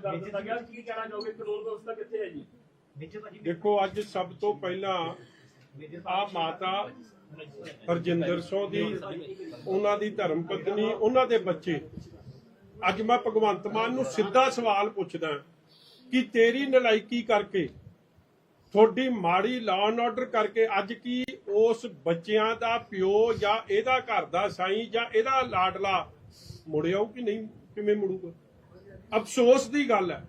ਕਤਲ ਕਰ ਦਿੱਤਾ ਗਿਆ ਕੀ ਕਹਿਣਾ ਚਾਹੋਗੇ? ਕਾਨੂੰਨ ਵਿਵਸਥਾ ਕਿੱਥੇ ਹੈ ਜੀ? ਦੇਖੋ ਅੱਜ ਸਭ ਤੋਂ ਪਹਿਲਾਂ ਆ ਮਾਤਾ ਹਰਜਿੰਦਰ ਸਿੰਘ ਦੀ ਉਹਨਾਂ ਦੀ ਧਰਮ ਪਤਨੀ ਉਹਨਾਂ ਦੇ ਬੱਚੇ। ਅੱਜ ਮੈਂ ਭਗਵੰਤ ਮਾਨ ਨੂੰ ਸਿੱਧਾ ਸਵਾਲ ਪੁੱਛਦਾ ਕਿ ਤੇਰੀ ਨਲਾਇਕੀ ਕਰਕੇ ਤੁਹਾਡੀ ਮਾੜੀ ਲਾਅ ਐਂਡ ਆਰਡਰ ਕਰਕੇ ਅੱਜ ਕੀ ਉਸ ਬੱਚਿਆਂ ਦਾ ਪਿਓ ਜਾਂ ਇਹਦਾ ਘਰ ਦਾ ਸਾਈਂ ਜਾਂ ਇਹਦਾ ਲਾਡਲਾ ਮੁੜਿਆਉ ਕਿ ਨਹੀਂ? ਕਿਵੇਂ ਮੁੜੂਗਾ? ਅਫਸੋਸ ਦੀ ਗੱਲ ਹੈ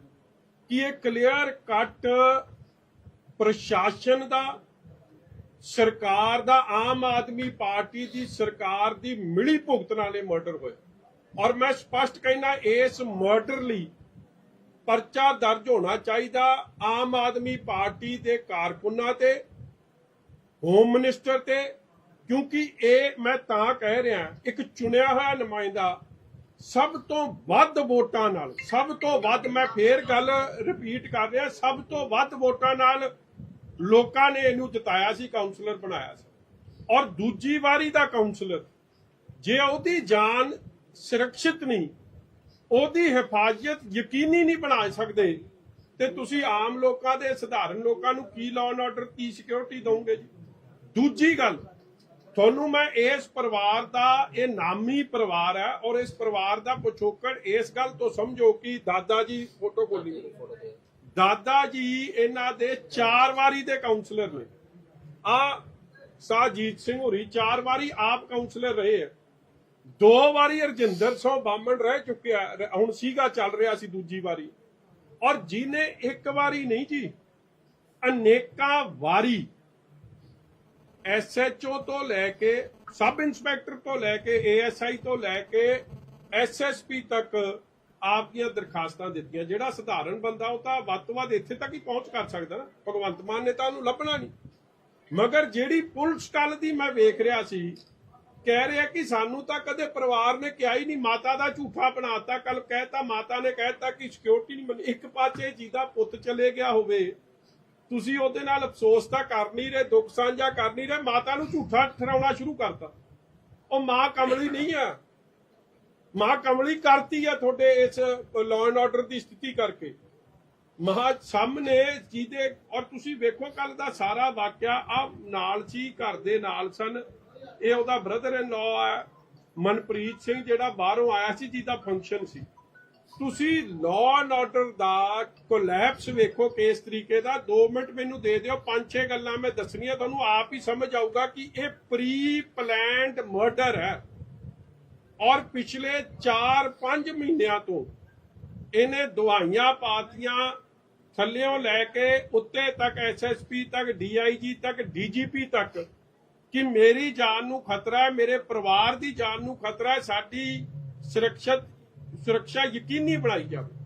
ਕਿ ਇਹ ਕਲੀਅਰ ਕੱਟ ਪ੍ਰਸ਼ਾਸਨ ਦਾ, ਸਰਕਾਰ ਦਾ, ਆਮ ਆਦਮੀ ਪਾਰਟੀ ਦੀ ਸਰਕਾਰ ਦੀ ਮਿਲੀ ਭੁਗਤ ਨਾਲੇ ਮਰਡਰ ਹੋਇਆ। ਔਰ ਮੈਂ ਸਪਸ਼ਟ ਕਹਿਣਾ ਇਸ ਮਰਡਰ ਲਈ ਪਰਚਾ ਦਰਜ ਹੋਣਾ ਚਾਹੀਦਾ ਆਮ ਆਦਮੀ ਪਾਰਟੀ ਦੇ ਕਾਰਕੁਨਾਂ ਤੇ ਹੋਮ ਮਿਨਿਸਟਰ ਤੇ, ਕਿਉਂਕਿ ਇਹ ਮੈਂ ਤਾਂ ਕਹਿ ਰਿਹਾ, ਇੱਕ ਚੁਣਿਆ ਹੋਇਆ ਨੁਮਾਇੰਦਾ ਸਭ ਤੋਂ ਵੱਧ ਵੋਟਾਂ ਨਾਲ, ਸਭ ਤੋਂ ਵੱਧ ਮੈਂ ਫੇਰ ਗੱਲ ਰਿਪੀਟ ਕਰ ਰਿਹਾ, ਸਭ ਤੋਂ ਵੱਧ ਵੋਟਾਂ ਨਾਲ ਲੋਕਾਂ ਨੇ ਇਹਨੂੰ ਜਿਤਾਇਆ ਸੀ ਕਾਉਂਸਲਰ ਬਣਾਇਆ ਸੀ। ਔਰ ਦੂਜੀ ਵਾਰੀ ਦਾ ਕਾਉਂਸਲਰ ਜੇ ਉਹਦੀ ਜਾਨ ਸੁਰੱਖਿਅਤ ਨਹੀਂ, ਉਹਦੀ ਹਿਫਾਜ਼ਤ ਯਕੀਨੀ ਨਹੀਂ ਬਣਾ ਸਕਦੇ, ਤੇ ਤੁਸੀਂ ਆਮ ਲੋਕਾਂ ਦੇ, ਸਧਾਰਨ ਲੋਕਾਂ ਨੂੰ ਕੀ ਲਾਅ ਐਂਡ ਆਰਡਰ ਕੀ ਸਿਕਿਉਰਿਟੀ ਦੋਗੇ ਜੀ? ਦੂਜੀ ਗੱਲ ਤੁਹਾਨੂੰ ਮੈਂ ਇਸ ਪਰਿਵਾਰ ਦਾ, ਇਹ ਨਾਮੀ ਪਰਿਵਾਰ ਹੈ ਔਰ ਇਸ ਪਰਿਵਾਰ ਦਾ ਪਿਛੋਕੜ ਇਸ ਗੱਲ ਤੋਂ ਸਮਝੋ ਕਿ ਦਾਦਾ ਜੀ ਫੋਟੋ ਕੋਲੀ ਦਾਦਾ ਜੀ ਇਹਨਾਂ ਦੇ ਚਾਰ ਵਾਰੀ ਦੇ ਕਾਉਂਸਲਰ ਨੇ। ਆ ਸਾਜੀਤ ਸਿੰਘ ਹੋਰੀ ਚਾਰ ਵਾਰੀ ਆਪ ਕਾਉਂਸਲਰ ਰਹੇ ਆ। ਦੋ ਵਾਰੀ ਰਜਿੰਦਰ ਸਿੰਘ ਬਾਮਣ ਰਹਿ ਚੁੱਕਿਆ, ਹੁਣ ਸੀਗਾ ਚੱਲ ਰਿਹਾ ਸੀ ਦੂਜੀ ਵਾਰੀ। ਔਰ ਜਿਹਨੇ ਇੱਕ ਵਾਰੀ ਨਹੀਂ ਜੀ, ਅਨੇਕਾਂ ਵਾਰੀ ਐਸਐਚਓ ਤੋਂ ਲੈ ਕੇ ਸਬ ਇੰਸਪੈਕਟਰ ਤੋਂ ਲੈ ਕੇ ਏਐਸਆਈ ਤੋਂ ਲੈ ਕੇ ਐਸਐਸਪੀ ਤੱਕ ਆਪ ਦੀਆਂ ਦਰਖਾਸਤਾਂ ਦਿੱਤੀਆਂ। ਜਿਹੜਾ ਸਧਾਰਨ ਬੰਦਾ ਉਹ ਤਾਂ ਵੱਧ ਤੋਂ ਵੱਧ ਇੱਥੇ ਤੱਕ ਹੀ ਪਹੁੰਚ ਕਰ ਸਕਦਾ ਨਾ। ਭਗਵੰਤ ਮਾਨ ਨੇ ਤਾਂ ਉਹਨੂੰ ਲੱਭਣਾ ਨਹੀਂ। ਮਗਰ ਜਿਹੜੀ ਪੁਲਿਸ ਕੱਲ ਦੀ ਮੈਂ ਵੇਖ ਰਿਹਾ ਸੀ, ਕਹਿ ਰਿਹਾ ਕਿ ਸਾਨੂੰ ਤਾਂ ਕਦੇ ਪਰਿਵਾਰ ਨੇ ਕਿਹਾ ਹੀ ਨਹੀਂ, ਮਾਤਾ ਦਾ ਝੂਠਾ ਬਣਾਤਾ ਕੱਲ ਕਹਿਤਾ ਮਾਤਾ ਨੇ ਕਹਿਤਾ ਕਿ ਸਿਕਿਉਰਿਟੀ ਨਹੀਂ ਇੱਕ ਪਾਸੇ ਜਿਹਦਾ ਪੁੱਤ ਚਲੇ ਗਿਆ ਹੋਵੇ ਤੁਸੀਂ ਉਹਦੇ ਨਾਲ ਅਫਸੋਸ ਤਾਂ ਕਰ ਨਹੀਂ ਰਹੇ, ਦੁੱਖ ਸਾਂਝਾ ਕਰ ਨਹੀਂ ਰਹੇ, ਮਾਤਾ ਨੂੰ ਝੂਠਾ ਠਹਿਰਾਉਣਾ ਸ਼ੁਰੂ ਕਰਤਾ। ਉਹ ਮਾਂ ਕਮਲੀ ਨਹੀਂ ਆ। ਮਾਂ ਕਮਲੀ ਕਰਤੀ ਆ ਤੁਹਾਡੇ ਇਸ ਲਾਅ ਐਂਡ ਆਰਡਰ ਦੀ ਸਥਿਤੀ ਕਰਕੇ। ਮਹਾ ਸਾਹਮਣੇ ਜਿਹਦੇ ਔਰ ਤੁਸੀਂ ਵੇਖੋ ਕੱਲ ਦਾ ਸਾਰਾ ਵਾਕਿਆ, ਆ ਨਾਲ ਸੀ ਘਰ ਦੇ ਨਾਲ ਸਨ। ਇਹ ਉਹਦਾ ਬ੍ਰਦਰ ਇਨ ਲਾਅ ਹੈ ਮਨਪ੍ਰੀਤ ਸਿੰਘ ਜਿਹੜਾ ਬਾਹਰੋਂ ਆਇਆ ਸੀ ਜਿਹਦਾ ਫੰਕਸ਼ਨ ਸੀ। ਤੁਸੀਂ ਲਾਅ ਐਂਡ ਆਰਡਰ ਦਾ ਕੋਲੈਪਸ ਵੇਖੋ ਕਿਸ ਤਰੀਕੇ ਦਾ। 2 ਮਿੰਟ ਮੈਨੂੰ ਦੇ ਦਿਓ, ਪੰਜ ਛੇ ਗੱਲਾਂ ਮੈਂ ਦੱਸਣੀਆਂ, ਤੁਹਾਨੂੰ ਆਪ ਹੀ ਸਮਝ ਆਊਗਾ ਕਿ ਇਹ ਪ੍ਰੀ ਪਲਾਨਡ ਮਰਡਰ ਹੈ। ਔਰ ਪਿਛਲੇ 4-5 ਮਹੀਨਿਆਂ ਤੋਂ ਇਹਨੇ ਦਵਾਈਆਂ ਪਾਤੀਆਂ, ਥੱਲਿਓਂ ਲੈ ਕੇ ਉੱਤੇ ਤੱਕ ਐਸਐਸਪੀ ਤੱਕ ਡੀਆਈਜੀ ਤੱਕ ਡੀਜੀਪੀ ਤੱਕ ਕਿ ਮੇਰੀ ਜਾਨ ਨੂੰ ਖਤਰਾ ਹੈ, ਮੇਰੇ ਪਰਿਵਾਰ ਦੀ ਜਾਨ ਨੂੰ ਖਤਰਾ ਹੈ, ਸਾਡੀ ਸੁਰੱਖਿਅਤ ਸੁਰੱਖਿਆ ਯਕੀਨੀ ਬਣਾਈ ਜਾਵੇ।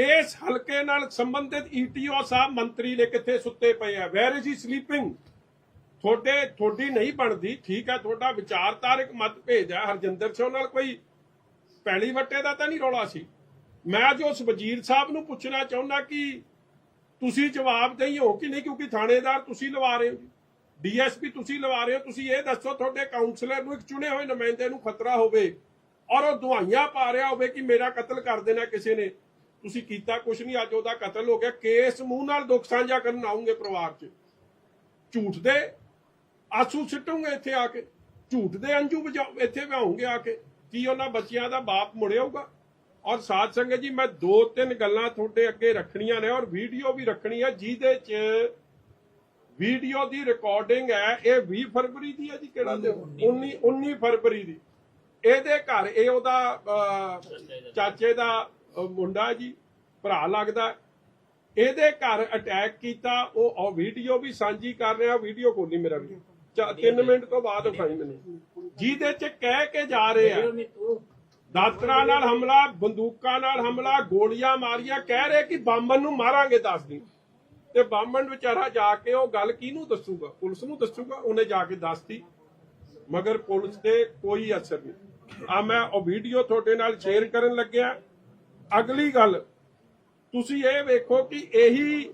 ਇਸ ਹਲਕੇ ਨਾਲ ਸੰਬੰਧਿਤ ਈਟੀਓ ਸਾਹਿਬ ਮੰਤਰੀ ਨੇ ਕਿੱਥੇ ਸੁੱਤੇ ਪਏ ਆ? ਵੈਰ ਇਜ਼ ਹੀ ਸਲੀਪਿੰਗ ਤੁਹਾਡੇ, ਤੁਹਾਡੀ ਨਹੀਂ ਬਣਦੀ, ਠੀਕ ਹੈ ਤੁਹਾਡਾ ਵਿਚਾਰਧਾਰਕ ਮਤਭੇਦ ਹੈ ਹਰਜਿੰਦਰ ਸਿੰਘ ਨਾਲ ਕੋਈ ਪੈਲੀ ਵੱਟੇ ਦਾ ਤਾਂ ਨਹੀਂ ਰੌਲਾ ਸੀ। ਮੈਂ ਜੋ ਉਸ ਵਜ਼ੀਰ ਸਾਹਿਬ ਨੂੰ ਪੁੱਛਣਾ ਚਾਹੁੰਦਾ ਕਿ ਤੁਸੀਂ ਜਵਾਬ ਜਵਾਬਦੇਹੀ ਹੋ ਕਿ ਨਹੀਂ? ਕਿਉਂਕਿ ਥਾਣੇਦਾਰ ਤੁਸੀਂ ਲਵਾ ਰਹੇ ਹੋ ਜੀ। ਡੀਐਸਪੀ ਤੁਸੀਂ ਲਵਾ ਰਹੇ ਹੋ। ਤੁਸੀਂ ਇਹ ਦੱਸੋ, ਤੁਹਾਡੇ ਕਾਉਂਸਲਰ ਨੂੰ ਇੱਕ ਚੁਣੇ ਹੋਏ ਨੁਮਾਇੰਦੇ ਨੂੰ ਖਤਰਾ ਹੋਵੇ। ਔਰ ਉਹ ਦਵਾਈਆਂ ਪਾ ਰਿਹਾ ਹੋਵੇ ਕਿ ਮੇਰਾ ਕਤਲ ਕਰ ਦੇਣਾ ਕਿਸੇ ਨੇ। ਤੁਸੀਂ ਕੀਤਾ ਕੁਛ ਨਹੀਂ ਅੱਜ ਉਹਦਾ ਕਤਲ ਹੋ ਗਿਆ। ਕੇਸ ਮੂੰਹ ਨਾਲ ਦੁੱਖ ਸਾਂਝਾ ਕਰਨ ਆਉਂਗੇ ਪਰਿਵਾਰ 'ਚ। ਝੂਠ ਦੇ ਆਸੂ ਸਿੱਟੂਗੇ ਇੱਥੇ ਆ ਕੇ। ਝੂਠ ਦੇ ਅੰਜੂ ਇੱਥੇ ਵਹਾਉਂਗੇ ਆ ਕੇ। ਕੀ ਉਹਨਾਂ ਬੱਚਿਆਂ ਦਾ ਬਾਪ ਮੁੜਿਆਊਗਾ ਔਰ ਸਾਧ ਸੰਗਤ ਜੀ ਮੈਂ ਦੋ ਤਿੰਨ ਗੱਲਾਂ ਤੁਹਾਡੇ ਅੱਗੇ ਰੱਖਣੀਆਂ ਨੇ ਔਰ ਵੀਡੀਓ ਵੀ ਰੱਖਣੀ ਹੈ ਜਿਹਦੇ 'ਚ ਵੀਡੀਓ ਦੀ ਰਿਕਾਰਡਿੰਗ ਹੈ ਇਹ 20 ਫਰਵਰੀ ਦੀ ਹੈ ਜੀ ਕਿਹੜਾ ਦਿਨ? 19 19 ਫਰਵਰੀ ਦੀ। ਇਹਦੇ ਘਰ ਇਹ ਉਹਦਾ ਚਾਚੇ ਦਾ ਮੁੰਡਾ ਜੀ ਭਰਾ ਲੱਗਦਾ। ਇਹਦੇ ਘਰ ਅਟੈਕ ਕੀਤਾ ਉਹ ਉਹ ਵੀਡੀਓ ਵੀ ਸਾਂਝੀ ਕਰ ਰਿਹਾ ਵੀਡੀਓ ਕੋਲ ਨਹੀਂ ਮੇਰਾ ਵੀ 3 ਮਿੰਟ ਤੋਂ ਬਾਅਦ ਉਠਾਈ ਮੈਨੂੰ। ਜਿਹਦੇ ਚ ਕਹਿ ਕੇ ਜਾ ਰਹੇ ਆ ਦਾਤਰਾਂ ਨਾਲ ਹਮਲਾ ਬੰਦੂਕਾਂ ਨਾਲ ਹਮਲਾ ਗੋਲੀਆਂ ਮਾਰੀਆਂ ਕਹਿ ਰਹੇ ਕਿ ਬਾਮਨ ਨੂੰ ਮਾਰਾਂਗੇ ਦੱਸ ਦਿਨ। ਤੇ ਬਾਮਨ ਵਿਚਾਰਾ ਜਾ ਕੇ ਉਹ ਗੱਲ ਕਿਹਨੂੰ ਦੱਸੂਗਾ? ਪੁਲਿਸ ਨੂੰ ਦੱਸੂਗਾ? ਉਹਨੇ ਜਾ ਕੇ ਦੱਸਤੀ। ਮਗਰ ਪੁਲਿਸ ਤੇ ਕੋਈ ਅਸਰ ਨਹੀਂ। ਆ ਮੈਂ ਉਹ ਵੀਡੀਓ ਤੁਹਾਡੇ ਨਾਲ ਸ਼ੇਅਰ ਕਰਨ ਲੱਗਿਆ। ਅਗਲੀ ਗੱਲ ਤੁਸੀਂ ਇਹ ਵੇਖੋ ਕਿ ਇਹੀ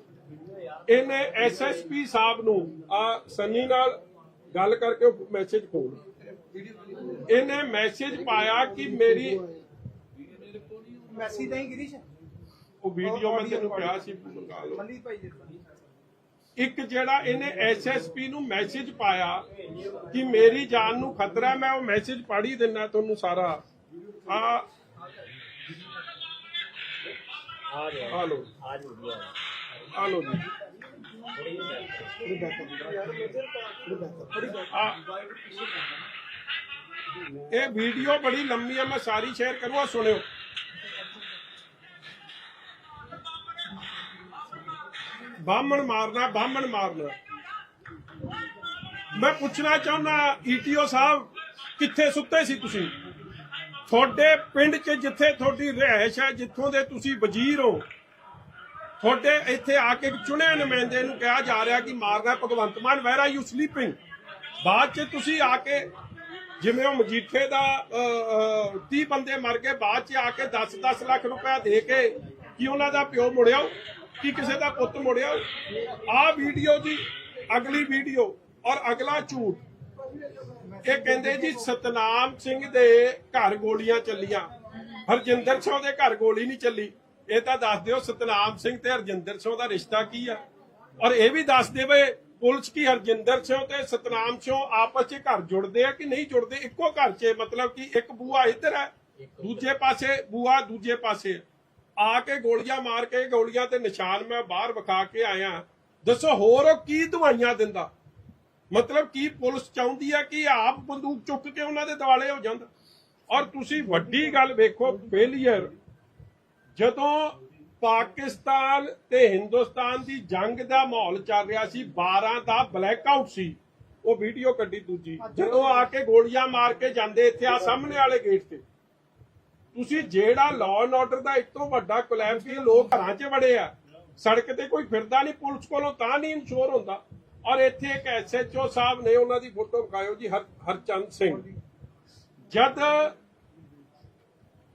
ਇਹਨੇ ਐਸਐਸਪੀ ਸਾਹਿਬ ਨੂੰ ਆ ਸੰਨੀ ਨਾਲ ਗੱਲ ਕਰਕੇ ਮੈਸੇਜ ਖੋਲ। ਇਹਨੇ ਮੈਸੇਜ ਪਾਇਆ ਕਿ ਮੇਰੀ ਮੈਸੀ ਤਾਂ ਹੀ ਗਿਰੀਸ਼ ਉਹ ਵੀਡੀਓ ਮੈਂ ਤੈਨੂੰ ਕਿਹਾ ਸੀ ਮਨੀ ਭਾਈ ਜੀ ਇੱਕ ਜਿਹੜਾ ਇਹਨੇ ਐਸਐਸਪੀ ਨੂੰ ਮੈਸੇਜ ਪਾਇਆ ਕਿ ਮੇਰੀ ਜਾਨ ਨੂੰ ਖਤਰਾ ਮੈਂ ਉਹ ਮੈਸੇਜ ਪੜ੍ਹੀ ਹੀ ਦਿੰਨਾ ਤੁਹਾਨੂੰ ਸਾਰਾ। ਆ ਆ ਗਿਆ ਜੀ। ਇਹ ਵੀਡੀਓ ਬੜੀ ਲੰਮੀ ਹੈ ਮੈਂ ਸਾਰੀ ਸ਼ੇਅਰ ਕਰੂੰਗਾ ਸੁਣਿਓ। ਬਾਹਮਣ ਮਾਰਨਾ ਬਾਹਮਣ ਮਾਰਨਾ। ਮੈਂ ਪੁੱਛਣਾ ਚਾਹੁੰਦਾ ਈਟੀਓ ਸਾਹਿਬ, ਕਿੱਥੇ ਸੁੱਤੇ ਸੀ ਤੁਸੀਂ? ਤੁਹਾਡੇ ਪਿੰਡ 'ਚ ਜਿੱਥੇ ਤੁਹਾਡੀ ਰਿਹਾਇਸ਼ ਹੈ, ਜਿੱਥੋਂ ਦੇ ਤੁਸੀਂ ਵਜ਼ੀਰ ਹੋ, ਤੁਹਾਡੇ ਇੱਥੇ ਆ ਕੇ ਚੁਣੇ ਨੁਮਾਇੰਦੇ ਨੂੰ ਕਿਹਾ ਜਾ ਰਿਹਾ ਕਿ ਮਾਰਨਾ ਭਗਵੰਤ ਮਾਨ ਵੈਰ ਆਰ ਯੂ ਸਲੀਪਿੰਗ ਬਾਅਦ 'ਚ ਤੁਸੀਂ ਆ ਕੇ ਜਿਵੇਂ ਉਹ ਮਜੀਠੇ ਦਾ 30 ਬੰਦੇ ਮਰ ਗਏ, ਬਾਅਦ 'ਚ ਆ ਕੇ 10-10 ਲੱਖ ਰੁਪਇਆ ਦੇ ਕੇ ਕਿ ਉਹਨਾਂ ਦਾ ਪਿਓ ਮੁੜਿਆ? ਕਿ ਕਿਸੇ ਦਾ ਪੁੱਤ ਮੁੜਿਆ ਆਹ ਵੀਡੀਓ ਜੀ, ਅਗਲੀ ਵੀਡੀਓ ਔਰ ਅਗਲਾ ਝੂਠ। ਇਹ ਕਹਿੰਦੇ ਜੀ, ਸਤਨਾਮ ਸਿੰਘ ਦੇ ਘਰ ਗੋਲੀਆਂ ਚੱਲੀਆਂ। ਹਰਜਿੰਦਰ ਸਿੰਘ ਦੇ ਘਰ ਗੋਲੀ ਨਹੀਂ ਚੱਲੀ। ਇਹ ਤਾਂ ਦੱਸ ਦਿਓ, ਸਤਨਾਮ ਸਿੰਘ ਤੇ ਹਰਜਿੰਦਰ ਸਿੰਘ ਦਾ ਰਿਸ਼ਤਾ ਕੀ ਆ? ਔਰ ਇਹ ਵੀ ਦੱਸ ਦੇਵੇ, ਪੁਲਿਸ ਕੀ ਹਰਜਿੰਦਰ ਸਿੰਘ ਤੇ ਸਤਨਾਮ ਸਿੰਘ ਆਪਸ 'ਚ ਘਰ ਜੁੜਦੇ ਆ ਕਿ ਨਹੀਂ ਜੁੜਦੇ? ਇੱਕੋ ਘਰ 'ਚ ਮਤਲਬ ਕਿ ਇੱਕ ਬੂਆ ਇੱਧਰ ਹੈ, ਦੂਜੇ ਪਾਸੇ ਬੂਆ ਦੂਜੇ ਪਾਸੇ। ਆ ਕੇ ਗੋਲੀਆਂ ਮਾਰ ਕੇ ਗੋਲੀਆਂ ਤੇ ਨਿਸ਼ਾਨ ਮੈਂ ਬਾਹਰ ਵਿਖਾ ਕੇ ਆਇਆ। ਦੱਸੋ, ਹੋਰ ਉਹ ਕੀ ਦਵਾਈਆਂ ਦਿੰਦਾ? ਮਤਲਬ ਕੀ ਪੁਲਿਸ ਚਾਹੁੰਦੀ ਹੈ ਕਿ ਆਪ ਬੰਦੂਕ ਚੁੱਕ ਕੇ ਉਹਨਾਂ ਦੇ ਦਿਵਾਲੇ ਹੋ ਜਾਂਦਾ? ਔਰ ਤੁਸੀਂ ਵੱਡੀ ਗੱਲ ਵੇਖੋ ਫੇਲੀਅਰ ਜਦੋਂ ਪਾਕਿਸਤਾਨ ਤੇ ਹਿੰਦੁਸਤਾਨ ਦੀ ਜੰਗ ਦਾ ਮਾਹੌਲ ਚੱਲ ਰਿਹਾ ਸੀ 12 ਦਾ ਬਲੈਕ ਬਲੈਕਆਊਟ ਸੀ। ਉਹ ਵੀਡੀਓ ਕੱਢੀ ਦੂਜੀ। ਜਦੋਂ ਆ ਕੇ ਗੋਲੀਆਂ ਮਾਰ ਕੇ ਜਾਂਦੇ ਇੱਥੇ ਆ ਸਾਹਮਣੇ ਵਾਲੇ ਗੇਟ ਤੇ। ਤੁਸੀਂ ਜਿਹੜਾ ਲਾਅ ਐਂਡ ਆਰਡਰ ਦਾ ਇਤੋਂ ਵੱਡਾ ਕੋਲੈਪਸ ਕੀ ਲੋਕ ਘਰਾਂ 'ਚ ਵੜੇ ਆ। ਸੜਕ ਤੇ ਕੋਈ ਫਿਰਦਾ ਨਹੀਂ ਪੁਲਿਸ ਕੋਲੋਂ ਤਾਂ ਨਹੀਂ ਇਨਸ਼ੋਰ ਹੁੰਦਾ। ਔਰ ਇੱਥੇ ਇੱਕ ਐਸਐਚਓ ਸਾਹਿਬ ਨੇ ਉਹਨਾਂ ਦੀ ਫੋਟੋ ਵਿਖਾਇਓ ਜੀ ਹਰ ਹਰਚੰਦ ਸਿੰਘ। ਜਦ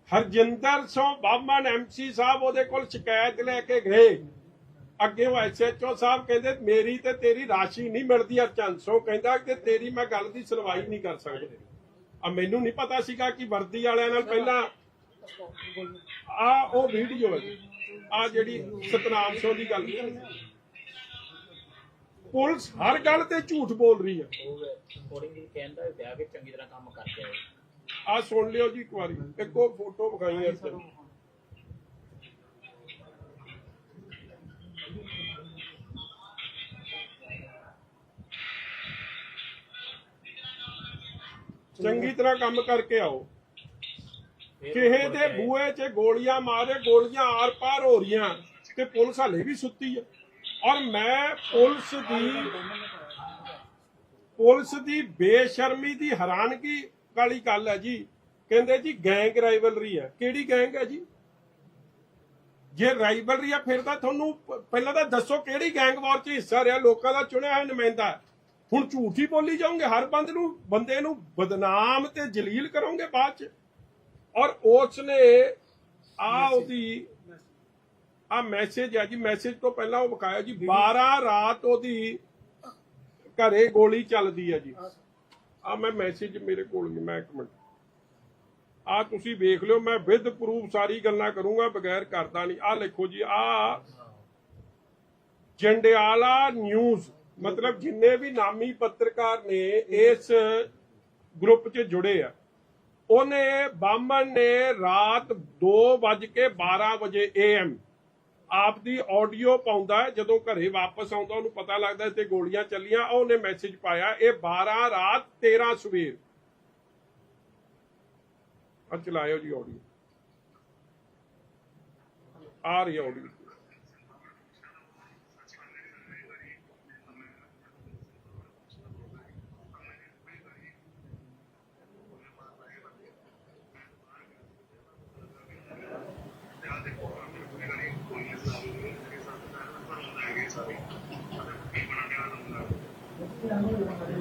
ਹਰਜਿੰਦਰ ਸਿੰਘ ਬਾਮਨ ਐਮਸੀ ਸਾਹਿਬ ਉਹਦੇ ਕੋਲ ਸ਼ਿਕਾਇਤ ਲੈ ਕੇ ਗਏ ਅੱਗੇ ਉਹ ਐਸਐਚਓ ਸਾਹਿਬ ਕਹਿੰਦੇ ਮੇਰੀ ਤੇ ਤੇਰੀ ਰਾਸ਼ੀ ਨਹੀਂ ਮਿਲਦੀ ਹਰਚੰਦ ਸਿੰਘ। ਕਹਿੰਦਾ ਕਿ ਤੇਰੀ ਮੈਂ ਗੱਲ ਦੀ ਸੁਣਵਾਈ ਨਹੀਂ ਕਰ ਸਕਦਾ। ਆ ਮੈਨੂੰ ਨਹੀਂ ਪਤਾ ਸੀਗਾ ਕਿ ਵਰਦੀ ਵਾਲਿਆਂ ਨਾਲ ਪਹਿਲਾਂ ਆ ਉਹ ਵੀਡੀਓ ਹੈ ਆ ਜਿਹੜੀ ਸਤਨਾਮ ਸਿੰਘ ਦੀ ਗੱਲ ਪੁਲਿਸ ਹਰ ਗੱਲ ਤੇ ਝੂਠ ਬੋਲ ਰਹੀ ਹੈ। ਕਹਿੰਦਾ ਚੰਗੀ ਤਰ੍ਹਾਂ ਕੰਮ ਕਰਕੇ ਆਏ। ਆ ਸੁਣ ਲਿਓ ਜੀ ਇੱਕ ਵਾਰੀ। ਇੱਕੋ ਫੋਟੋ ਵਿਖਾਈ ਹੈ ਇੱਥੇ ਚੰਗੀ ਤਰ੍ਹਾਂ ਕੰਮ ਕਰਕੇ ਆਓ। ਕਿਸੇ ਦੇ ਬੂਹੇ 'ਚ ਗੋਲੀਆਂ ਮਾਰੇ ਗੋਲੀਆਂ ਆਰ ਪਾਰ ਹੋ ਰਹੀਆਂ ਤੇ ਪੁਲਿਸ ਹਲੇ ਵੀ ਸੁੱਤੀ ਹੈ ਔਰ ਮੈਂ ਪੁਲਿਸ ਦੀ ਪੁਲਿਸ ਦੀ ਬੇਸ਼ਰਮੀ ਦੀ ਹੈਰਾਨਗੀ ਵਾਲੀ ਗੱਲ ਹੈ ਜੀ। ਕਹਿੰਦੇ ਜੀ ਗੈਂਗ ਰਾਈਵਲਰੀ ਹੈ ਕਿਹੜੀ ਗੈਂਗ ਹੈ ਜੀ? ਜੇ ਰਾਈਵਲਰੀ ਆ ਫਿਰ ਤਾਂ ਤੁਹਾਨੂੰ ਪਹਿਲਾਂ ਤਾਂ ਦੱਸੋ ਕਿਹੜੀ ਗੈਂਗ ਵਾਰ 'ਚ ਹਿੱਸਾ ਰਿਹਾ ਲੋਕਾਂ ਦਾ ਚੁਣਿਆ ਹੋਇਆ ਨੁਮਾਇੰਦਾ। ਹੈ। ਹੁਣ ਝੂਠ ਹੀ ਬੋਲੀ ਜਾਓਗੇ ਹਰ ਬੰਦ ਨੂੰ ਬੰਦੇ ਨੂੰ ਬਦਨਾਮ ਤੇ ਜਲੀਲ ਕਰੋਗੇ ਬਾਅਦ 'ਚ। ਔਰ ਉਸ ਨੇ ਆ ਉਹਦੀ ਆ ਮੈਸੇਜ ਹੈ ਜੀ। ਮੈਸੇਜ ਤੋਂ ਪਹਿਲਾਂ ਉਹ ਵਿਖਾਇਆ ਜੀ। 12 ਰਾਤ ਉਹਦੀ ਘਰੇ ਗੋਲੀ ਚੱਲਦੀ ਹੈ ਜੀ। ਆ ਮੈਂ ਮੈਸੇਜ ਮੇਰੇ ਕੋਲ ਨਹੀਂ ਮੈਂ ਇੱਕ ਮਿੰਟ। ਆ ਤੁਸੀਂ ਵੇਖ ਲਿਓ ਮੈਂ ਵਿਦ ਪ੍ਰੂਫ ਸਾਰੀ ਗੱਲਾਂ ਕਰੂੰਗਾ ਬਗੈਰ ਕਰਦਾ ਨਹੀਂ। ਆ ਲਿਖੋ ਜੀ ਆ ਜੰਡਿਆਲਾ ਨਿਊਜ਼ ਮਤਲਬ ਜਿੰਨੇ ਵੀ ਨਾਮੀ ਪੱਤਰਕਾਰ ਨੇ ਇਸ ਗਰੁੱਪ 'ਚ ਜੁੜੇ ਆ। ਉਹਨੇ ਬਾਮਨ ਨੇ ਰਾਤ 2:12 ਵਜੇ ਏਐਮ ਆਪ ਦੀ ਆਡੀਓ ਪਾਉਂਦਾ ਹੈ, ਜਦੋਂ ਘਰੇ ਵਾਪਸ ਆਉਂਦਾ, ਉਹਨੂੰ ਪਤਾ ਲੱਗਦਾ ਤੇ ਗੋਲੀਆਂ ਚੱਲੀਆਂ ਉਹ ਉਹਨੇ ਮੈਸੇਜ ਪਾਇਆ, ਇਹ 12 ਰਾਤ 13 ਸਵੇਰ। ਆ ਚਲਾਇਓ ਜੀ ਆਡੀਓ ਆ ਰਹੀ ਆਡੀਓ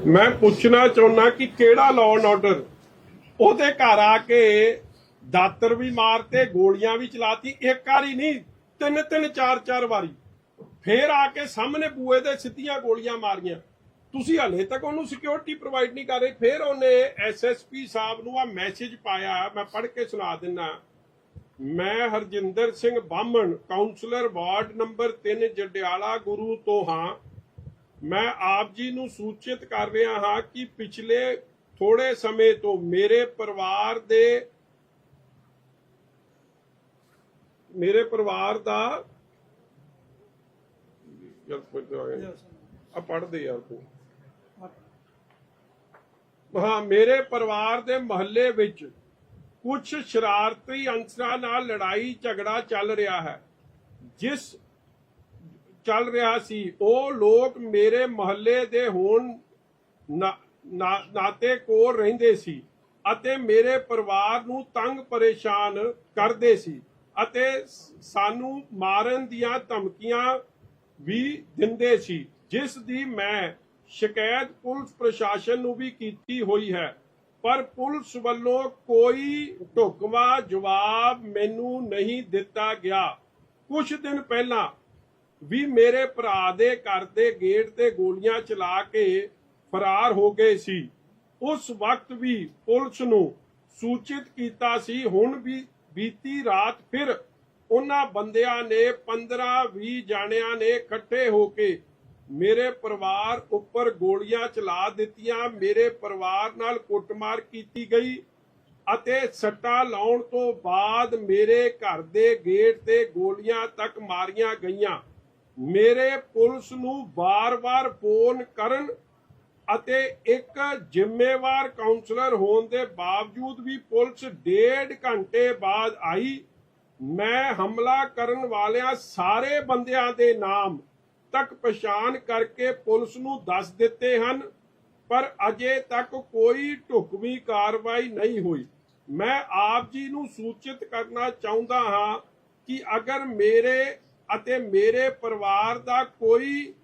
ਮੈਂ ਪੁੱਛਣਾ ਚਾਹੁੰਦਾ ਕਿ ਕਿਹੜਾ ਲਾਅ ਐਂਡ ਆਰਡਰ ਉਹਦੇ ਘਰ ਆ ਕੇ ਦਾਤਰ ਵੀ ਮਾਰਤੇ, ਗੋਲੀਆਂ ਵੀ ਚਲਾਤੀ, ਇੱਕ ਵਾਰੀ ਨਹੀਂ, ਤਿੰਨ ਤਿੰਨ, ਚਾਰ ਚਾਰ ਵਾਰੀ। ਫੇਰ ਆ ਕੇ ਸਾਹਮਣੇ ਬੂਏ ਦੇ ਸਿੱਧੀਆਂ ਗੋਲੀਆਂ ਮਾਰੀਆਂ। ਤੁਸੀਂ ਹਲੇ ਤੱਕ ਉਹਨੂੰ ਸਿਕਿਉਰਿਟੀ ਪ੍ਰੋਵਾਈਡ ਨਹੀਂ ਕਰ ਰਹੇ। ਫੇਰ ਉਹਨੇ ਐਸਐਸਪੀ ਸਾਹਿਬ ਨੂੰ ਆ ਮੈਸੇਜ ਪਾਇਆ, ਮੈਂ ਪੜ੍ਹ ਕੇ ਸੁਣਾ ਦਿੰਨਾ। ਮੈਂ Harjinder Singh Bahman councillor ward number 3 Jandiala Guru ਤੋਂ ਹਾਂ ਮੈਂ ਆਪ ਜੀ ਨੂੰ ਸੂਚਿਤ ਕਰ ਰਿਹਾ ਹਾਂ ਕਿ ਪਿਛਲੇ ਥੋੜੇ ਸਮੇਂ ਤੋਂ ਮੇਰੇ ਪਰਿਵਾਰ ਦੇ ਮੇਰੇ ਪਰਿਵਾਰ ਦਾ ਯਾਰ, ਕੋਈ ਆ ਆ ਪੜਦੇ ਯਾਰ ਤੂੰ ਹਾਂ, ਮੇਰੇ ਪਰਿਵਾਰ ਦੇ ਮਹੱਲੇ ਵਿੱਚ ਕੁਝ ਸ਼ਰਾਰਤੀ ਅੰਸਰਾਂ ਨਾਲ ਲੜਾਈ ਝਗੜਾ ਚੱਲ ਰਿਹਾ ਹੈ, ਜਿਸ ਚੱਲ ਰਿਹਾ ਸੀ। ਉਹ ਲੋਕ ਮੇਰੇ ਮਹੱਲੇ ਦੇ ਹੋਣ ਨਾਤੇ ਕੋਲ ਰਹਿੰਦੇ ਸੀ ਅਤੇ ਮੇਰੇ ਪਰਿਵਾਰ ਨੂੰ ਤੰਗ ਪਰੇਸ਼ਾਨ ਕਰਦੇ ਸੀ ਅਤੇ ਸ- ਸਾਨੂੰ ਮਾਰਨ ਦੀਆਂ ਧਮਕੀਆਂ ਵੀ ਦਿੰਦੇ ਸੀ, ਜਿਸ ਦੀ ਮੈਂ ਸ਼ਿਕਾਇਤ ਪੁਲਿਸ ਪ੍ਰਸ਼ਾਸਨ ਨੂੰ ਵੀ ਕੀਤੀ ਹੋਈ ਹੈ। ਪਰ ਪੁਲਿਸ ਵੱਲੋਂ ਕੋਈ ਢੁਕਵਾਂ ਜਵਾਬ ਮੈਨੂੰ ਨਹੀਂ ਦਿੱਤਾ ਗਿਆ। ਕੁਝ ਦਿਨ ਪਹਿਲਾਂ ਵੀ ਮੇਰੇ ਭਰਾ ਦੇ ਘਰ ਦੇ ਗੇਟ ਤੇ ਗੋਲੀਆਂ ਚਲਾ ਕੇ ਫਰਾਰ ਹੋ ਗਏ ਸੀ। ਉਸ ਵਕਤ ਵੀ ਪੁਲਿਸ ਨੂੰ ਸੂਚਿਤ ਕੀਤਾ ਸੀ, ਹੁਣ ਵੀ ਬੀਤੀ ਰਾਤ ਫਿਰ ਉਹਨਾਂ ਬੰਦਿਆਂ ਨੇ 15-20 ਜਾਣਿਆਂ ਨੇ ਇਕੱਠੇ ਹੋ ਕੇ ਮੇਰੇ ਪਰਿਵਾਰ ਉੱਪਰ ਗੋਲੀਆਂ ਚਲਾ ਦਿੱਤੀਆਂ। ਮੇਰੇ ਪਰਿਵਾਰ ਨਾਲ ਕੁੱਟਮਾਰ ਕੀਤੀ ਗਈ ਅਤੇ ਸੱਟਾ ਲਾਉਣ ਤੋਂ ਬਾਅਦ ਮੇਰੇ ਘਰ ਦੇ ਗੇਟ ਤੇ ਗੋਲੀਆਂ ਤੱਕ ਮਾਰੀਆਂ ਗਈਆਂ। ਮੇਰੇ ਪੁਲਿਸ ਨੂੰ ਬਾਰ ਬਾਰ ਫੋਨ ਕਰਨ ਅਤੇ ਇੱਕ ਜ਼ਿੰਮੇਵਾਰ ਕਾਉਂਸਲਰ ਹੋਣ ਦੇ ਬਾਵਜੂਦ ਵੀ ਪੁਲਿਸ ਡੇਢ ਘੰਟੇ ਬਾਅਦ ਆਈ। ਮੈਂ ਹਮਲਾ ਕਰਨ ਵਾਲਿਆਂ ਸਾਰੇ ਬੰਦਿਆਂ ਦੇ ਨਾਮ ਤੱਕ ਪਛਾਣ ਕਰਕੇ ਪੁਲਿਸ ਨੂੰ ਦੱਸ ਦਿੱਤੇ ਹਨ, ਪਰ ਅਜੇ ਤੱਕ ਕੋਈ ਢੁਕਵੀਂ ਕਾਰਵਾਈ ਨਹੀਂ ਹੋਈ। ਮੈਂ ਆਪ ਜੀ ਨੂੰ ਸੂਚਿਤ ਕਰਨਾ ਚਾਹੁੰਦਾ ਹਾਂ ਕਿ ਅਗਰ ਮੇਰੇ ਅਤੇ ਮੇਰੇ ਪਰਿਵਾਰ ਦਾ ਕੋਈ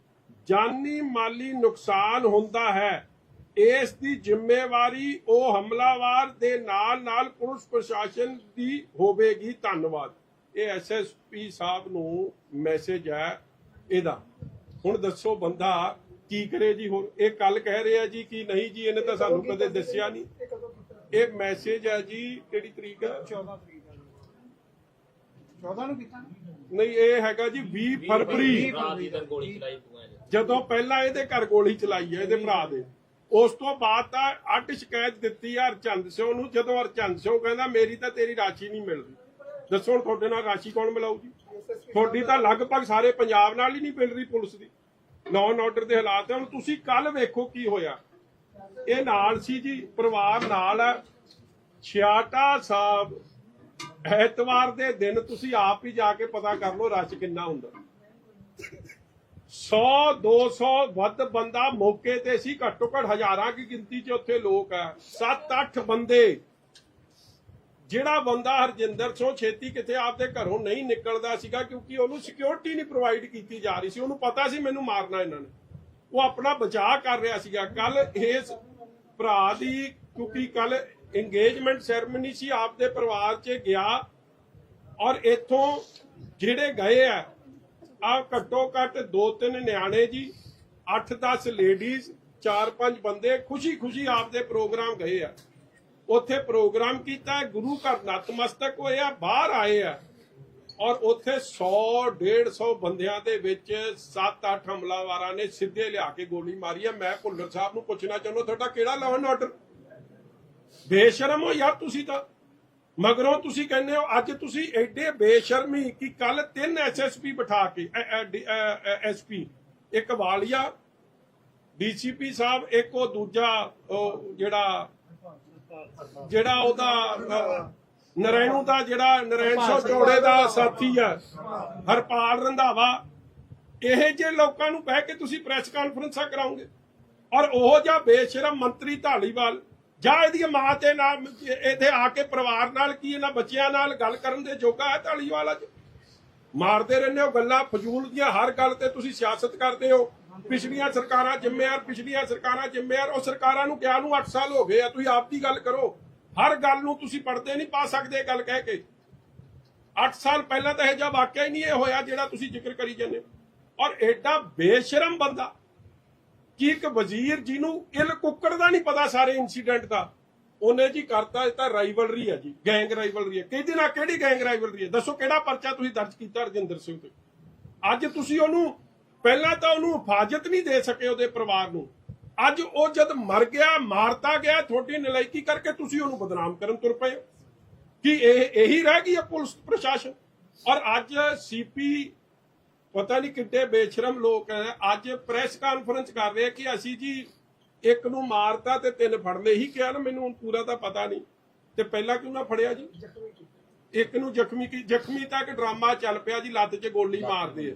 ਜਾਨੀ ਮਾਲੀ ਨੁਕਸਾਨ ਹੁੰਦਾ ਹੈ। ਇਸ ਦੀ ਜ਼ਿੰਮੇਵਾਰੀ ਉਹ ਹਮਲਾਵਾਰ ਦੇ ਨਾਲ ਨਾਲ ਪੁਲਿਸ ਪ੍ਰਸ਼ਾਸਨ ਦੀ ਹੋਵੇਗੀ। ਧੰਨਵਾਦ। ਇਹ ਐਸਐਸਪੀ ਸਾਹਿਬ ਨੂੰ ਮੈਸੇਜ ਹੈ ਇਹਦਾ। ਹੁਣ ਦੱਸੋ ਬੰਦਾ ਕੀ ਕਰੇ ਜੀ? ਹੋਰ ਇਹ ਕੱਲ ਕਹਿ ਰਿਹਾ ਜੀ ਕਿ ਨਹੀਂ ਜੀ ਇਹਨੇ ਤਾਂ ਸਾਨੂੰ ਕਦੇ ਦੱਸਿਆ ਨਹੀਂ। ਇਹ ਮੈਸੇਜ ਹੈ ਜੀ ਕਿਹੜੀ ਤਰੀਕ ਹੈ? 14 ਤਰੀਕ। 14 ਨੂੰ ਕੀਤਾ? ਨਾ? ਨਹੀਂ ਇਹ ਹੈਗਾ ਜੀ 20 ਫਰਵਰੀ। ਗੋਲੀ ਚਲਾਈ ਜਦੋਂ ਪਹਿਲਾਂ ਇਹਦੇ ਘਰ ਗੋਲੀ ਚਲਾਈ ਹੈ ਇਹਦੇ ਭਰਾ ਦੇ। ਉਸ ਤੋਂ ਬਾਅਦ ਤਾਂ ਅੱਡ ਸ਼ਿਕਾਇਤ ਦਿੱਤੀ ਆ ਹਰਚੰਦ ਸਿੰਘ ਨੂੰ। ਜਦੋਂ ਹਰਚੰਦ ਸਿੰਘ ਕਹਿੰਦਾ ਮੇਰੀ ਤਾਂ ਤੇਰੀ ਰਾਸ਼ੀ ਨਹੀਂ ਮਿਲਦੀ। ਦੱਸੋ ਹੁਣ ਤੁਹਾਡੇ ਨਾਲ ਰਾਸ਼ੀ ਕੌਣ ਮਿਲਾਊ ਜੀ? ਤੁਹਾਡੀ ਤਾਂ ਲਗਭਗ ਸਾਰੇ ਪੰਜਾਬ ਨਾਲ ਹੀ ਨਹੀਂ ਮਿਲ ਰਹੀ ਪੁਲਿਸ ਦੀ। ਨੌਨ ਆਰਡਰ ਦੇ ਹਾਲਾਤ ਹੈ ਹੁਣ ਤੁਸੀਂ ਕੱਲ ਵੇਖੋ ਕੀ ਹੋਇਆ। ਇਹ ਨਾਲ ਸੀ ਜੀ ਪਰਿਵਾਰ ਨਾਲ ਹੈ ਛਿਆਟਾ ਸਾਹਿਬ ਐਤਵਾਰ ਦੇ ਦਿਨ ਤੁਸੀਂ ਆਪ ਹੀ ਜਾ ਕੇ ਪਤਾ ਕਰ ਲਓ ਰਸ਼ ਕਿੰਨਾ ਹੁੰਦਾ। 100 200 ਵੱਧ ਬੰਦਾ ਮੌਕੇ ਤੇ ਸੀ ਘੱਟੋ ਘੱਟ ਹਜ਼ਾਰਾਂ ਦੀ ਗਿਣਤੀ 'ਚ ਉੱਥੇ ਲੋਕ ਆ। 7-8 ਬੰਦੇ। ਜਿਹੜਾ ਬੰਦਾ ਹਰਜਿੰਦਰ ਸਿੰਘ ਛੇਤੀ ਕਿਤੇ ਆਪਦੇ ਘਰੋਂ ਨਹੀਂ ਨਿਕਲਦਾ ਸੀਗਾ ਕਿਉਂਕਿ ਉਹਨੂੰ ਸਿਕਿਉਰਿਟੀ ਨਹੀਂ ਪ੍ਰੋਵਾਈਡ ਕੀਤੀ ਜਾ ਰਹੀ ਸੀ। ਉਹਨੂੰ ਪਤਾ ਸੀ ਮੈਨੂੰ ਮਾਰਨਾ ਇਹਨਾਂ ਨੇ। ਉਹ ਆਪਣਾ ਬਚਾਅ ਕਰ ਰਿਹਾ ਸੀਗਾ। ਕੱਲ ਇਸ ਭਰਾ ਦੀ, ਕਿਉਂਕਿ ਕੱਲ ਇੰਗੇਜਮੈਂਟ ਸੈਰੇਮਨੀ ਸੀ, ਆਪਦੇ ਪਰਿਵਾਰ 'ਚ ਗਿਆ ਔਰ ਇੱਥੋਂ ਜਿਹੜੇ ਗਏ ਆ ਆ ਘੱਟੋ ਘੱਟ ਦੋ ਤਿੰਨ ਨਿਆਣੇ ਜੀ 8-10 ਲੇਡੀਜ਼ 4-5 ਬੰਦੇ ਖੁਸ਼ੀ-ਖੁਸ਼ੀ ਆਪਦੇ ਪ੍ਰੋਗਰਾਮ ਗਏ ਆ। ਉੱਥੇ ਪ੍ਰੋਗਰਾਮ ਕੀਤਾ, ਗੁਰੂ ਘਰ ਨਤਮਸਤਕ ਹੋਏ ਆ ਬਾਹਰ ਆਏ ਆ ਔਰ ਉੱਥੇ 100 150 ਬੰਦਿਆਂ ਦੇ ਵਿੱਚ 7-8 ਹਮਲਾਵਾਰਾਂ ਨੇ ਸਿੱਧੇ ਲਿਆ ਕੇ ਗੋਲੀ ਮਾਰੀ ਆ। ਮੈਂ ਭੁੱਲਰ ਸਾਹਿਬ ਨੂੰ ਪੁੱਛਣਾ ਚਾਹੁੰਦਾ, ਤੁਹਾਡਾ ਕਿਹੜਾ ਲਾਅ ਆਰਡਰ ਬੇਸ਼ਰਮ ਹੋ ਯਾਰ ਤੁਸੀਂ ਤਾਂ। ਮਗਰੋਂ ਤੁਸੀਂ ਕਹਿੰਦੇ ਹੋ ਅੱਜ ਤੁਸੀਂ ਐਡੇ ਬੇਸ਼ਰਮੀ ਕਿ ਕੱਲ ਤਿੰਨ ਐਸਐਸਪੀ ਬਿਠਾ ਕੇ ਐਸਪੀ ਇੱਕ ਵਾਲੀਆ ਡੀਸੀਪੀ ਸਾਹਿਬ ਇੱਕ ਉਹ ਦੂਜਾ ਜਿਹੜਾ ਜਿਹੜਾ ਉਹਦਾ ਨਰੈਣੂ ਦਾ ਜਿਹੜਾ ਨਰੈਣ ਸੋ ਜੋੜੇ ਦਾ ਸਾਥੀ ਆ ਹਰਪਾਲ ਰੰਧਾਵਾ। ਇਹ ਜੇ ਲੋਕਾਂ ਨੂੰ ਬਹਿ ਕੇ ਤੁਸੀਂ ਪ੍ਰੈਸ ਕਾਨਫਰੰਸਾਂ ਕਰਾਉਂਗੇ ਔਰ ਉਹ ਜਿਹਾ ਬੇਸ਼ਰਮ ਮੰਤਰੀ ਢਾਲੀਵਾਲ ਜਾਂ ਇਹਦੀ ਮਾਂ ਤੇ ਨਾਲ ਇੱਥੇ ਆ ਕੇ ਪਰਿਵਾਰ ਨਾਲ ਕੀ ਇਹਨਾਂ ਬੱਚਿਆਂ ਨਾਲ ਗੱਲ ਕਰਨ ਦੇ ਜੋਗਾ ਹੈ ਢਾਲੀਵਾਲ ਅੱਜ ਮਾਰਦੇ ਰਹਿੰਦੇ ਹੋ, ਗੱਲਾਂ ਫਜ਼ੂਲ ਦੀਆਂ ਹਰ ਗੱਲ ਤੇ ਤੁਸੀਂ ਸਿਆਸਤ ਕਰਦੇ ਹੋ। ਪਿਛਲੀਆਂ ਸਰਕਾਰਾਂ ਜ਼ਿੰਮੇਵਾਰ, ਪਿਛਲੀਆਂ ਸਰਕਾਰਾਂ ਜ਼ਿੰਮੇਵਾਰ, ਉਹ ਸਰਕਾਰਾਂ ਨੂੰ ਕਿਹਾ ਨੂੰ 8 ਸਾਲ ਹੋ ਗਏ ਆ, ਤੁਸੀਂ ਆਪ ਦੀ ਗੱਲ ਕਰੋ। ਹਰ ਗੱਲ ਨੂੰ ਤੁਸੀਂ ਪੜਦੇ ਨਹੀਂ ਪਾ ਸਕਦੇ ਗੱਲ ਕਹਿ ਕੇ। 8 ਸਾਲ ਪਹਿਲਾਂ ਤਾਂ ਇਹ ਜਿਹਾ ਵਾਕਿਆ ਹੀ ਨਹੀਂ ਇਹ ਹੋਇਆ ਜਿਹੜਾ ਤੁਸੀਂ ਜ਼ਿਕਰ ਕਰੀ ਜਾਂਦੇ ਹੋ। ਔਰ ਐਡਾ ਬੇਸ਼ਰਮ ਬੰਦਾ ਕਿ ਇੱਕ ਵਜ਼ੀਰ ਜਿਹਨੂੰ ਇਲ ਕੁੱਕੜ ਦਾ ਨਹੀਂ ਪਤਾ ਸਾਰੇ ਇਨਸੀਡੈਂਟ ਦਾ, ਉਹਨੇ ਜੀ ਕਰਤਾ ਇਹ ਤਾਂ ਰਾਈਵਲਰੀ ਹੈ ਜੀ ਗੈਂਗ ਰਾਈਵਲਰੀ ਹੈ ਕਿਹਦੇ ਨਾਲ ਕਿਹੜੀ ਗੈਂਗ ਰਾਈਵਲਰੀ ਹੈ ਦੱਸੋ ਕਿਹੜਾ ਪਰਚਾ ਤੁਸੀਂ ਦਰਜ ਕੀਤਾ ਰਜਿੰਦਰ ਸਿੰਘ ਤੇ? ਅੱਜ ਤੁਸੀਂ ਉਹਨੂੰ, ਪਹਿਲਾਂ ਤਾਂ ਉਹਨੂੰ ਹਿਫਾਜ਼ਤ ਨਹੀਂ ਦੇ ਸਕੇ ਉਹਦੇ ਪਰਿਵਾਰ ਨੂੰ। ਅੱਜ ਉਹ ਜਦ ਮਰ ਗਿਆ, ਮਾਰਤਾ ਗਿਆ, ਤੁਹਾਡੀ ਨਲਾਇਕੀ ਕਰਕੇ ਤੁਸੀਂ ਉਹਨੂੰ ਬਦਨਾਮ ਕਰਨ ਤੁਰ ਪਏ ਹੋ। ਕਿ ਇਹ ਇਹੀ ਰਹਿ ਗਈ ਹੈ ਪੁਲਿਸ, ਪ੍ਰਸ਼ਾਸਨ? ਔਰ ਅੱਜ ਸੀਪੀ ਪਤਾ ਨਹੀਂ ਕਿੱਡੇ ਬੇਸ਼ਰਮ ਲੋਕ ਹੈ ਅੱਜ ਪ੍ਰੈਸ ਕਾਨਫਰੰਸ ਕਰ ਰਹੇ ਕਿ ਅਸੀਂ ਜੀ ਇੱਕ ਨੂੰ ਮਾਰਤਾ ਤੇ ਤਿੰਨ ਫੜ ਲਏ ਹੀ ਕਿਹਾ ਨਾ ਮੈਨੂੰ ਪੂਰਾ ਤਾਂ ਪਤਾ ਨਹੀਂ। ਤੇ ਪਹਿਲਾਂ ਕਿਉਂ ਨਾ ਫੜਿਆ ਜੀ? ਇੱਕ ਨੂੰ ਜ਼ਖਮੀ ਕੀ ਜ਼ਖਮੀ ਤੱਕ ਡਰਾਮਾ ਚੱਲ ਪਿਆ ਜੀ ਲੱਤ 'ਚ ਗੋਲੀ ਮਾਰਦੇ ਆ।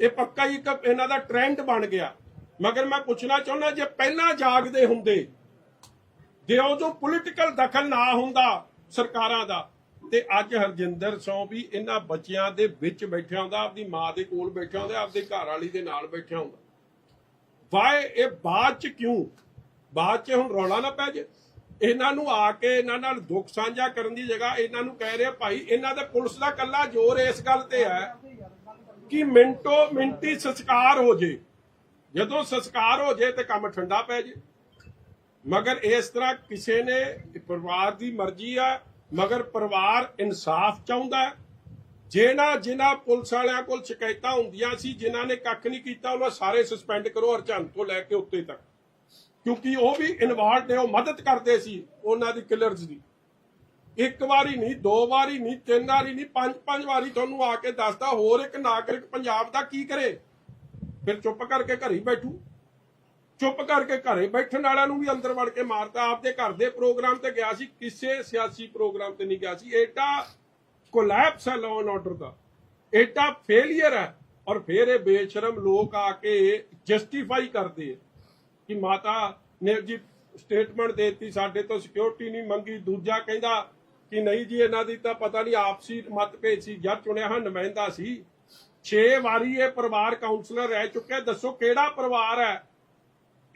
ਇਹ ਪੱਕਾ ਹੀ ਇੱਕ ਇਹਨਾਂ ਦਾ ਟ੍ਰੈਂਡ ਬਣ ਗਿਆ। ਮਗਰ ਮੈਂ ਪੁੱਛਣਾ ਚਾਹੁੰਦਾ ਜੇ ਪਹਿਲਾਂ ਜਾਗਦੇ ਹੁੰਦੇ ਜੇ ਉਹ ਜੋ ਪੋਲੀਟੀਕਲ ਦਖਲ ਨਾ ਹੁੰਦਾ ਸਰਕਾਰਾਂ ਦਾ ਤੇ ਅੱਜ ਹਰਜਿੰਦਰ ਸੌ ਵੀ ਇਹਨਾਂ ਬੱਚਿਆਂ ਦੇ ਵਿੱਚ ਬੈਠਿਆ ਹੁੰਦਾ, ਆਪਦੀ ਮਾਂ ਦੇ ਕੋਲ ਬੈਠਿਆ ਹੁੰਦਾ, ਆਪਦੇ ਘਰ ਵਾਲੀ ਦੇ ਨਾਲ ਬੈਠਿਆ ਹੁੰਦਾ। ਵਾਏ, ਇਹ ਬਾਅਦ ਚ ਕਿਉਂ? ਬਾਅਦ ਚ ਹੁਣ ਰੌਲਾ ਨਾ ਪੈ ਜੇ। ਇਹਨਾਂ ਨੂੰ ਆ ਕੇ ਇਹਨਾਂ ਨਾਲ ਦੁੱਖ ਸਾਂਝਾ ਕਰਨ ਦੀ ਜਗ੍ਹਾ ਇਹਨਾਂ ਨੂੰ ਕਹਿ ਰਿਹਾ ਭਾਈ, ਇਹਨਾਂ ਦੇ ਪੁਲਿਸ ਦਾ ਕੱਲਾ ਜ਼ੋਰ ਇਸ ਗੱਲ ਤੇ ਹੈ ਕਿ ਮਿੰਟੋ ਮਿੰਟੀ ਸੰਸਕਾਰ ਹੋ ਜੇ। ਜਦੋਂ ਸੰਸਕਾਰ ਹੋ ਜੇ ਤੇ ਕੰਮ ਠੰਡਾ ਪੈ ਜੇ। ਮਗਰ ਇਸ ਤਰ੍ਹਾਂ ਕਿਸੇ ਨੇ, ਪਰਿਵਾਰ ਦੀ ਮਰਜ਼ੀ ਆ ਮਗਰ ਪਰਿਵਾਰ ਇਨਸਾਫ ਚਾਹੁੰਦਾ ਜਿਹਨਾਂ ਜਿਨ੍ਹਾਂ ਪੁਲਿਸ ਵਾਲਿਆਂ ਕੋਲ ਸ਼ਿਕਾਇਤਾਂ ਹੁੰਦੀਆਂ ਸੀ, ਜਿਨ੍ਹਾਂ ਨੇ ਕੱਖ ਨਹੀਂ ਕੀਤਾ, ਉਹਨਾਂ ਸਾਰੇ ਸਸਪੈਂਡ ਕਰੋ ਹਰਚੰਦ ਤੋਂ ਲੈ ਕੇ ਉੱਤੇ ਤੱਕ। ਕਿਉਂਕਿ ਉਹ ਵੀ ਇਨਵੋਲਡ ਨੇ, ਉਹ ਮਦਦ ਕਰਦੇ ਸੀ ਉਹਨਾਂ ਦੀ ਕਿਲਰਸ ਦੀ। ਇੱਕ ਵਾਰੀ ਨਹੀਂ, ਦੋ ਵਾਰੀ ਨਹੀਂ, ਤਿੰਨ ਵਾਰੀ ਨਹੀਂ, ਪੰਜ ਪੰਜ ਵਾਰੀ ਤੁਹਾਨੂੰ ਆ ਕੇ ਦੱਸਦਾ, ਹੋਰ ਇੱਕ ਨਾਗਰਿਕ ਪੰਜਾਬ ਦਾ ਕੀ ਕਰੇ? ਫਿਰ ਚੁੱਪ ਕਰਕੇ ਘਰੇ ਹੀ ਬੈਠੂ। ਚੁੱਪ ਕਰਕੇ ਘਰੇ ਬੈਠਣ ਵਾਲਿਆਂ ਨੂੰ ਵੀ ਅੰਦਰ ਵੜ ਕੇ ਮਾਰਤਾ। ਆਪਦੇ ਘਰ ਦੇ ਪ੍ਰੋਗਰਾਮ ਤੇ ਗਿਆ ਸੀ, ਕਿਸੇ ਸਿਆਸੀ ਪ੍ਰੋਗਰਾਮ ਤੇ ਨਹੀਂ ਗਿਆ ਸੀ। ਏਡਾ ਕੋਲੈਪਸ ਹੈ ਲਾਅ ਐਂਡ ਆਰਡਰ ਦਾ। ਏਡਾ ਫੇਲਿਅਰ ਹੈ। ਔਰ ਫਿਰ ਇਹ ਬੇਸ਼ਰਮ ਲੋਕ ਆ ਕੇ ਜਸਟੀਫਾਈ ਕਰਦੇ ਕਿ ਮਾਤਾ ਨੇ ਜੀ ਸਟੇਟਮੈਂਟ ਦੇਤੀ, ਸਾਡੇ ਤੋਂ ਸਿਕਿਉਰਿਟੀ ਨਹੀਂ ਮੰਗੀ। ਦੂਜਾ ਕਹਿੰਦਾ ਕਿ ਨਹੀਂ ਜੀ, ਇਹਨਾਂ ਦੀ ਤਾਂ ਪਤਾ ਨਹੀਂ ਆਪਸੀ ਮਤਭੇਦ ਸੀ। ਜਦ ਚੁਣਿਆ ਹਾਂ ਨੁਮਾਇੰਦਾ ਸੀ। 6 ਵਾਰੀ ਇਹ ਪਰਿਵਾਰ ਕਾਉਂਸਲਰ ਰਹਿ ਚੁੱਕਿਆ। ਦੱਸੋ ਕਿਹੜਾ ਪਰਿਵਾਰ ਹੈ?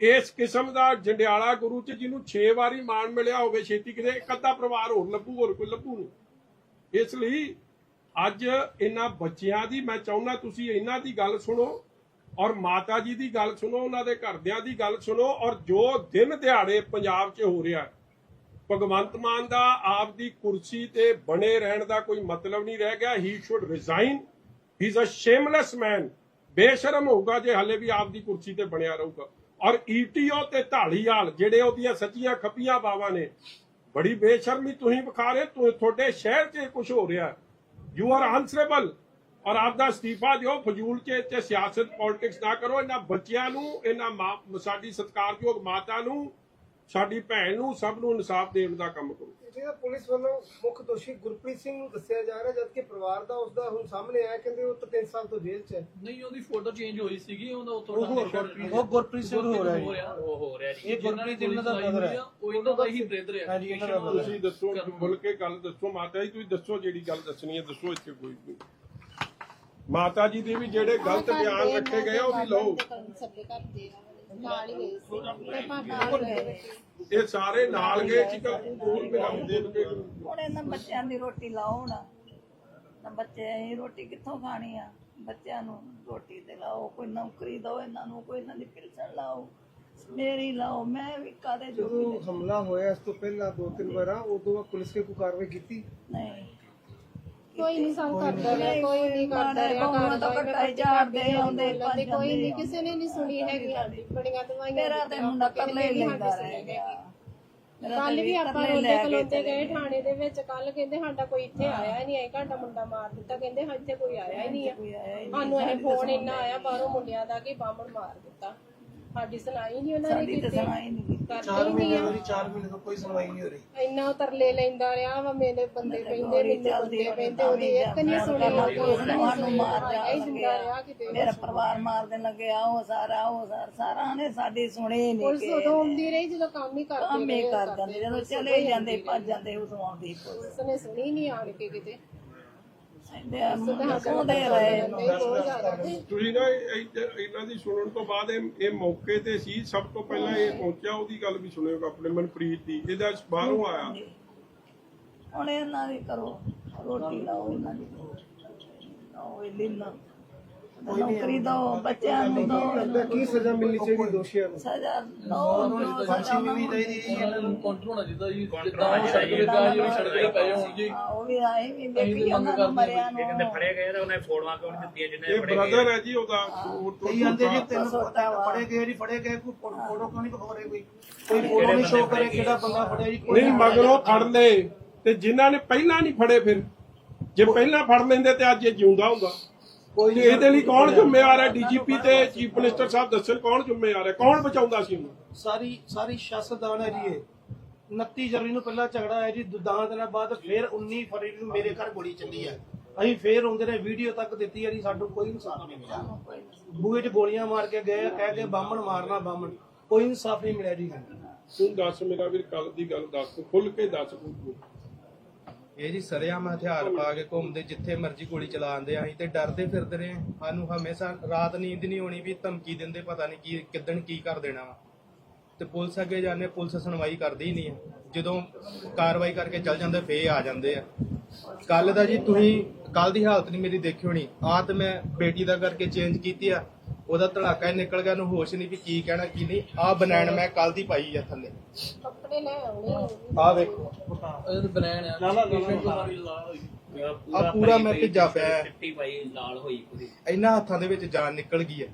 ਇਸ ਕਿਸਮ ਦਾ ਜੰਡਿਆਲਾ ਗੁਰੂ ਚ ਜਿਹਨੂੰ 6 ਵਾਰੀ ਮਾਣ ਮਿਲਿਆ ਹੋਵੇ, ਛੇਤੀ ਕਿਤੇ ਇੱਕ ਅੱਧਾ ਪਰਿਵਾਰ ਹੋਰ ਲੱਭੂ, ਹੋਰ ਕੋਈ ਲੱਭੂ ਨਹੀਂ ਇਸ ਲਈ ਅੱਜ ਇਹਨਾਂ ਬੱਚਿਆਂ ਦੀ ਮੈਂ ਚਾਹੁੰਦਾ ਤੁਸੀਂ ਇਹਨਾਂ ਦੀ ਗੱਲ ਸੁਣੋ ਔਰ ਮਾਤਾ ਜੀ ਦੀ ਗੱਲ ਸੁਣੋ, ਉਹਨਾਂ ਦੇ ਘਰਦਿਆਂ ਦੀ ਗੱਲ ਸੁਣੋ ਔਰ ਜੋ ਦਿਨ ਦਿਹਾੜੇ ਪੰਜਾਬ 'ਚ ਹੋ ਰਿਹਾ ਭਗਵੰਤ ਮਾਨ ਦਾ ਆਪ ਦੀ ਕੁਰਸੀ ਤੇ ਬਣੇ ਰਹਿਣ ਦਾ ਕੋਈ ਮਤਲਬ ਨਹੀਂ ਰਹਿ ਗਿਆ। He should resign he is a shameless man ਬੇਸ਼ਰਮ ਹੋਊਗਾ ਜੇ ਹਲੇ ਵੀ ਆਪ ਦੀ ਕੁਰਸੀ ਤੇ ਬਣਿਆ ਰਹੂਗਾ। ਔਰ ਈਟੀਓ ਤੇ ਢਾਲੀਵਾਲ ਜਿਹੜੇ ਉਹਦੀਆਂ ਸੱਚੀਆਂ ਖੱਪੀਆਂ ਬਾਵਾਂ ਨੇ, ਬੜੀ ਬੇਸ਼ਰਮੀ ਤੁਸੀਂ ਵਿਖਾ ਰਹੇ ਤੁਹਾਡੇ ਸ਼ਹਿਰ 'ਚ ਕੁਝ ਹੋ ਰਿਹਾ ਯੂ ਆਰ ਆਨਸਰੇਬਲ ਔਰ ਆਪ ਦਾ ਅਸਤੀਫਾ ਦਿਓ, ਫਜ਼ੂਲ 'ਚ ਤੇ ਸਿਆਸਤ ਪੋਲਿਟਿਕਸ ਨਾ ਕਰੋ, ਇਹਨਾਂ ਬੱਚਿਆਂ ਨੂੰ, ਇਹਨਾਂ ਸਾਡੀ ਸਤਿਕਾਰਯੋਗ ਮਾਤਾ ਨੂੰ, ਸਾਡੀ ਭੈਣ ਨੂੰ, ਸਭ ਨੂੰ ਇਨਸਾਫ ਦੇਣ ਦਾ ਕੰਮ ਕਰੋ। ਜਿਹਦਾ ਪੁਲਿਸ ਵੱਲੋਂ ਮੁੱਖ ਦੋਸ਼ੀ ਗੁਰਪ੍ਰੀਤ ਸਿੰਘ ਨੂੰ ਦੱਸਿਆ ਜਾ ਰਿਹਾ ਜਦਕਿ ਪਰਿਵਾਰ ਦਾ ਉਸ ਦਾ ਹੁਣ ਸਾਹਮਣੇ ਆਇਆ ਕਹਿੰਦੇ ਉਹ ਤਾਂ 3 ਸਾਲ ਤੋਂ ਜੇਲ੍ਹ 'ਚ ਹੈ। ਨਹੀਂ ਉਹਦੀ ਫੋਟੋ ਚੇਂਜ ਹੋਈ ਸੀਗੀ ਉਹਦਾ ਉੱਥੋਂ ਉਹ ਹੋਰ ਗੁਰਪ੍ਰੀਤ- ਉਹ ਗੁਰਪ੍ਰੀਤ ਸਿੰਘ ਹੋ ਰਿਹਾ ਜੀ। ਉਹ ਹੋ ਰਿਹਾ ਜੀ। ਇਹ ਗੁਰਪ੍ਰੀਤ ਇਹਨਾਂ ਦਾ brother ਹੈ। ਉਹ ਇਹਨਾਂ ਦਾ ਹੀ ਬ੍ਰਦਰ ਹੈ ਹਾਂਜੀ, ਇਹਨਾਂ ਦਾ brother ਤੁਸੀਂ ਦੱਸੋ ਖੁੱਲ ਕੇ ਗੱਲ ਦੱਸੋ ਮਾਤਾ ਜੀ ਤੁਸੀਂ ਦੱਸੋ ਜਿਹੜੀ ਗੱਲ ਦੱਸਣੀ ਹੈ ਦੱਸੋ ਇੱਥੇ ਕੋਈ ਨਹੀਂ ਮਾਤਾ ਜੀ ਦੇ ਵੀ ਜਿਹੜੇ ਗਲਤ ਬਿਆਨ ਰੱਖੇ ਗਏ ਉਹ ਵੀ ਲਓ। ਸਾਡੇ ਘਰ ਦੇ ਨਾਲ ਹੀ ਗਏ ਸੀ। ਤੇ ਆਪਾਂ ਨਾਲ ਗਏ। ਇਹ ਸਾਰੇ ਨਾਲ ਗਏ ਸੀ ਕਿ ਕੋਲ ਮਿਲਾਉਂ ਦੇਣਗੇ ਹੁਣ ਇਹਨਾਂ ਬੱਚਿਆਂ ਦੀ ਰੋਟੀ ਲਾਓ ਨਾ। ਤਾਂ ਬੱਚੇ ਅਸੀਂ ਰੋਟੀ ਕਿੱਥੋਂ ਖਾਣੀ ਆ? ਬੱਚਿਆਂ ਨੂੰ ਰੋਟੀ ਤੇ ਲਾਓ ਕੋਈ ਨੌਕਰੀ ਦਿਓ ਇਹਨਾਂ ਨੂੰ ਕੋਈ ਇਹਨਾਂ ਦੀ ਪਿਲਸਣ ਲਾਓ ਮੇਰੀ ਲਾਓ ਮੈਂ ਵੀ ਕਾਦੇ ਜਦੋਂ ਹਮਲਾ ਹੋਇਆ ਇਸ ਤੋਂ ਪਹਿਲਾਂ ਦੋ ਤਿੰਨ ਵਾਰਾਂ ਉਦੋਂ ਪੁਲਿਸ ਨੇ ਕੋਈ ਕਾਰਵਾਈ ਕੀਤੀ? ਨਹੀਂ। ਕੋਈ ਨਹੀਂ ਸੰਗ ਕਰਦਾ ਰਿਹਾ ਕੋਈ ਨਹੀਂ ਕਰਦਾ ਰਿਹਾ ਗਊਆਂ ਤੋਂ ਘਰ ਕਟਾਈ ਝਾੜਦੇ ਆਉਂਦੇ ਕੋਈ ਕੋਈ ਨਹੀਂ ਕਿਸੇ ਨੇ ਨਹੀਂ ਸੁਣੀ ਹੈਗੀ ਸਾਡੀ ਬੜੀਆਂ ਦਵਾਈਆਂ ਮੇਰਾ ਤੇ ਮੁੰਡਾ ਕੱਲੇ ਲੈਂਦਾ ਰਹਿ ਕੱਲ ਵੀ ਆਪਾਂ ਰੋਂਦੇ ਖਲੋਤੇ ਗਏ ਥਾਣੇ ਦੇ ਵਿੱਚ ਕੱਲ ਕਹਿੰਦੇ ਸਾਡਾ ਕੋਈ ਇੱਥੇ ਆਇਆ ਹੀ ਨਹੀਂ ਆਇਆ ਘਾਟਾ ਮੁੰਡਾ ਮਾਰ ਦਿੱਤਾ ਕਹਿੰਦੇ ਹਾਂ ਇੱਥੇ ਕੋਈ ਆਇਆ ਹੀ ਨਹੀਂ ਆ। ਸਾਨੂੰ ਇਹ ਫੋਨ ਇੰਨਾ ਆਇਆ ਬਾਹਰੋਂ ਮੁੰਡਿਆਂ ਦਾ ਕਿ ਬਾਹਮਣ ਮਾਰ ਦਿੱਤਾ। ਸਾਡੀ ਸੁਣਾਈ ਨਹੀਂ ਉਹਨਾਂ ਨੇ ਕੀਤੀ। ਕਰਦੇ ਹੀ ਨਹੀਂ ਆ। 4 ਮਹੀਨੇ ਤੋਂ ਕੋਈ ਸੁਣਵਾਈ ਨਹੀਂ ਹੋ ਰਹੀ। ਇੰਨਾ ਉਹ ਤਰਲੇ ਲੈਂਦਾ ਰਿਹਾ ਵਾ ਮੇਰੇ ਬੰਦੇ ਮੈਨੂੰ ਬੰਦੇ ਉਹਦੀ ਇੱਕ ਨਹੀਂ ਕੋਈ ਸਾਨੂੰ ਜਿੰਦਾ ਰਿਹਾ ਕਿਤੇ ਪਰਿਵਾਰ ਮਾਰ ਦੇਣ ਲੱਗਿਆ ਉਹ ਸਾਰਾ ਉਹ ਸਾਰਾ ਸਾਰਾ ਨੇ ਸਾਡੀ ਸੁਣੀ ਨਹੀਂ ਪੁਲਿਸ ਕਿ ਉਦੋਂ ਆਉਂਦੀ ਰਹੀ ਜਦੋਂ ਕੰਮ ਹੀ ਕਰਦੇ ਕੰਮ ਹੀ ਰਹੇ, ਕਰ ਕਰਦੇ ਜਾਂਦੇ ਜਦੋਂ ਚਲੇ ਜਾਂਦੇ ਭੱਜ ਜਾਂਦੇ ਉਦੋਂ ਆਉਂਦੀ ਪੁਲਿਸ। ਪੁਲਿਸ ਨੇ ਸੁਣੀ ਨਹੀਂ ਆਣ ਕੇ ਕਿਤੇ। ਉਹਦੇ ਰਹੇ ਤੁਸੀਂ ਨਾ ਇਹ- ਇਹ- ਇਹਨਾਂ ਦੀ ਸੁਣਨ ਤੋਂ ਬਾਅਦ ਇਹ ਇਹ ਮੌਕੇ ਤੇ ਸੀ ਸਭ ਤੋਂ ਪਹਿਲਾਂ ਇਹ ਪਹੁੰਚਿਆ ਉਹਦੀ ਗੱਲ ਵੀ ਸੁਣਿਓ ਆਪਣੇ ਮਨਪ੍ਰੀਤ ਦੀ ਇਹਦਾ ਬਾਹਰੋਂ ਆਇਆ। ਹੁਣ ਇਹਨਾਂ ਦੀ ਕਰੋ ਰੋਟੀ ਲਾਓ ਇਹਨਾਂ ਦੀ। ਲਾਓ ਇਹ ਲੀਨਾ ਨੌਕਰੀ ਦੋ ਬੱਚਿਆਂ ਨੂੰ ਦੋ ਲੱਗਦਾ ਕੀ ਸਜ਼ਾ ਮਿਲਣੀ ਚਾਹੀਦੀ ਦੋਸ਼ੀਆਂ ਨੂੰ? ਸਜ਼ਾ ਦੋ ਫਾਂਸੀ ਮਿਲਣੀ ਚਾਹੀਦੀ ਇਹਨਾਂ ਨੂੰ ਕੰਟਰੋਲ ਹੋਣਾ ਚਾਹੀਦਾ ਜੀ ਜਿੱਦਾਂ ਉਹ ਸੜਕ ਤੇ ਜਾ ਜਿਹੜੀ ਸੜਕ ਤੇ ਪਏ ਹੋਣ ਜੀ ਉਹ ਵੀ ਆਏ ਵੀ ਦੇਖੀ ਉਹਨਾਂ ਨੂੰ ਮਰਿਆ ਇਹ ਕਹਿੰਦੇ ਨੂੰ। ਫੜੇ ਗਏ ਤਾਂ ਉਹਨੇ ਫੋੜਵਾ ਕਿਉਂ ਨਹੀਂ ਦਿੱਤੀਆਂ ਜਿੰਨੇ ਇਹ ਫੜੇ ਬ੍ਰਦਰ ਗਏ। ਹੈ ਜੀ ਉਹਦਾ ਕਈ ਆਂਦੇ ਜੀ ਤਿੰਨ ਫੜੇ ਗਏ ਜੀ ਫੜੇ ਗਏ ਕੋਈ ਫੋਟੋ ਕਿਉਂ ਨਹੀਂ ਦਿਖਾ ਰਹੇ ਕੋਈ ਕੋਈ ਫੋਟੋ ਨਹੀਂ ਸ਼ੋਅ ਕਰੇ ਕਿਹੜਾ ਬੰਦਾ ਫੜਿਆ ਜੀ ਕੋਈ ਨਹੀਂ ਮਗਰੋਂ ਫੜ ਲਏ। ਤੇ ਜਿਨ੍ਹਾਂ ਨੇ ਪਹਿਲਾਂ ਨਹੀਂ ਫੜੇ ਫਿਰ ਜੇ ਪਹਿਲਾਂ ਫੜ ਲੈਂਦੇ ਤੇ ਅੱਜ ਇਹ ਜਿਉਂਦਾ ਹੁੰਦਾ ਕੋਈ ਇਹਦੇ ਲਈ ਕੌਣ ਜ਼ਿੰਮੇਵਾਰ ਹੈ? ਡੀਜੀਪੀ ਤੇ ਚੀਫ ਮਿਨਿਸਟਰ ਸਾਹਿਬ ਦੱਸਣ ਕੌਣ ਜ਼ਿੰਮੇਵਾਰ ਹੈ? ਕੌਣ ਬਚਾਉਂਦਾ ਸੀ ਉਹਨੂੰ ਸਾਰੀ ਸਾਰੀ ਸਿਆਸਤਦਾਨ ਹੈ ਜੀ ਇਹ। 29 ਜਨਵਰੀ ਨੂੰ ਪਹਿਲਾਂ ਝਗੜਾ ਹੈ ਜੀ 10 ਦਿਨਾਂ ਬਾਅਦ ਫਿਰ 19 ਫਰਵਰੀ ਨੂੰ ਮੇਰੇ ਘਰ ਗੋਲੀ ਚੱਲੀ ਹੈ। ਅਸੀਂ ਫੇਰ ਆਉਂਦੇ ਨੇ ਵੀਡੀਓ ਤੱਕ ਦਿੱਤੀ ਹੈ ਜੀ ਸਾਨੂੰ ਕੋਈ ਇਨਸਾਫ ਨਹੀਂ ਮਿਲਿਆ। ਬੂਹੇ 'ਚ ਗੋਲੀਆਂ ਮਾਰ ਕੇ ਗਏ ਕਹਿ ਕੇ ਬਾਹਮਣ ਮਾਰਨਾ ਬਾਹਮਣ ਕੋਈ ਇਨਸਾਫ ਨਹੀਂ ਮਿਲਿਆ ਜੀ ਤੂੰ ਦੱਸ ਮੇਰਾ ਵੀਰ ਕੱਲ ਦੀ ਗੱਲ ਦੱਸ ਖੁੱਲ ਕੇ ਦੱਸ ਤੂੰ ਇਹ ਜੀ ਸਰੇਆਮ ਹਥਿਆਰ ਪਾ ਕੇ ਘੁੰਮਦੇ ਜਿੱਥੇ ਮਰਜ਼ੀ ਗੋਲੀ ਚਲਾਉਂਦੇ ਆ ਤੇ ਡਰਦੇ ਫਿਰਦੇ ਰਹੇ ਹਾਂ। ਸਾਨੂੰ ਹਮੇਸ਼ਾ ਰਾਤ ਨੀਂਦ ਨਹੀਂ ਆਉਣੀ ਵੀ ਧਮਕੀ ਦਿੰਦੇ ਪਤਾ ਨਹੀਂ ਕੀ ਕਿਦਣ ਕੀ ਕਰ ਦੇਣਾ ਵਾ। ਤੇ ਪੁਲਿਸ ਅੱਗੇ ਜਾਂਦੇ ਪੁਲਿਸ ਸੁਣਵਾਈ ਕਰਦੀ ਹੀ ਨਹੀਂ ਹੈ ਜਦੋਂ ਕਾਰਵਾਈ ਕਰਕੇ ਚੱਲ ਜਾਂਦੇ ਫੇਰ ਆ ਜਾਂਦੇ ਆ। ਕੱਲ ਦਾ ਜੀ ਤੁਸੀਂ ਕੱਲ ਦੀ ਹਾਲਤ ਨਹੀਂ ਮੇਰੀ ਦੇਖੀ ਹੋਣੀ। ਆ ਤੇ ਮੈਂ ਬੇਟੀ ਦਾ ਕਰਕੇ ਚੇਂਜ ਕੀਤੀ ਆ। ਉਹਦਾ ਧੜਾਕਾ ਹੀ ਨਿਕਲ ਗਿਆ ਨੂੰ ਹੋਸ਼ ਨਹੀਂ ਵੀ ਕੀ ਕਹਿਣਾ ਕੀ ਨਹੀਂ। ਆ ਬਨੈਣ ਮੈਂ ਕੱਲ ਦੀ ਪਾਈ ਆ ਥੱਲੇ। ਕੱਪੜੇ ਲੈ ਆਉਣੇ ਆ। ਵੇਖੋ। ਇਹ ਤਾਂ ਬਨੈਣ ਆ। patient ਤੋਂ ਸਾਰੀ ਲਾ ਹੋਈ। ਮੇਰਾ ਆ ਪੂਰਾ ਮੈਂ ਪਾਈ ਭਿੱਜਾ ਪਿਆ। ਹੈ। ਚਿੱਟੀ ਪਾਈ ਲਾਲ ਹੋਈ ਪੂਰੀ। ਇਹਨਾਂ ਹੱਥਾਂ ਦੇ ਵਿੱਚ ਜਾਨ ਨਿਕਲ ਗਈ ਹੈ।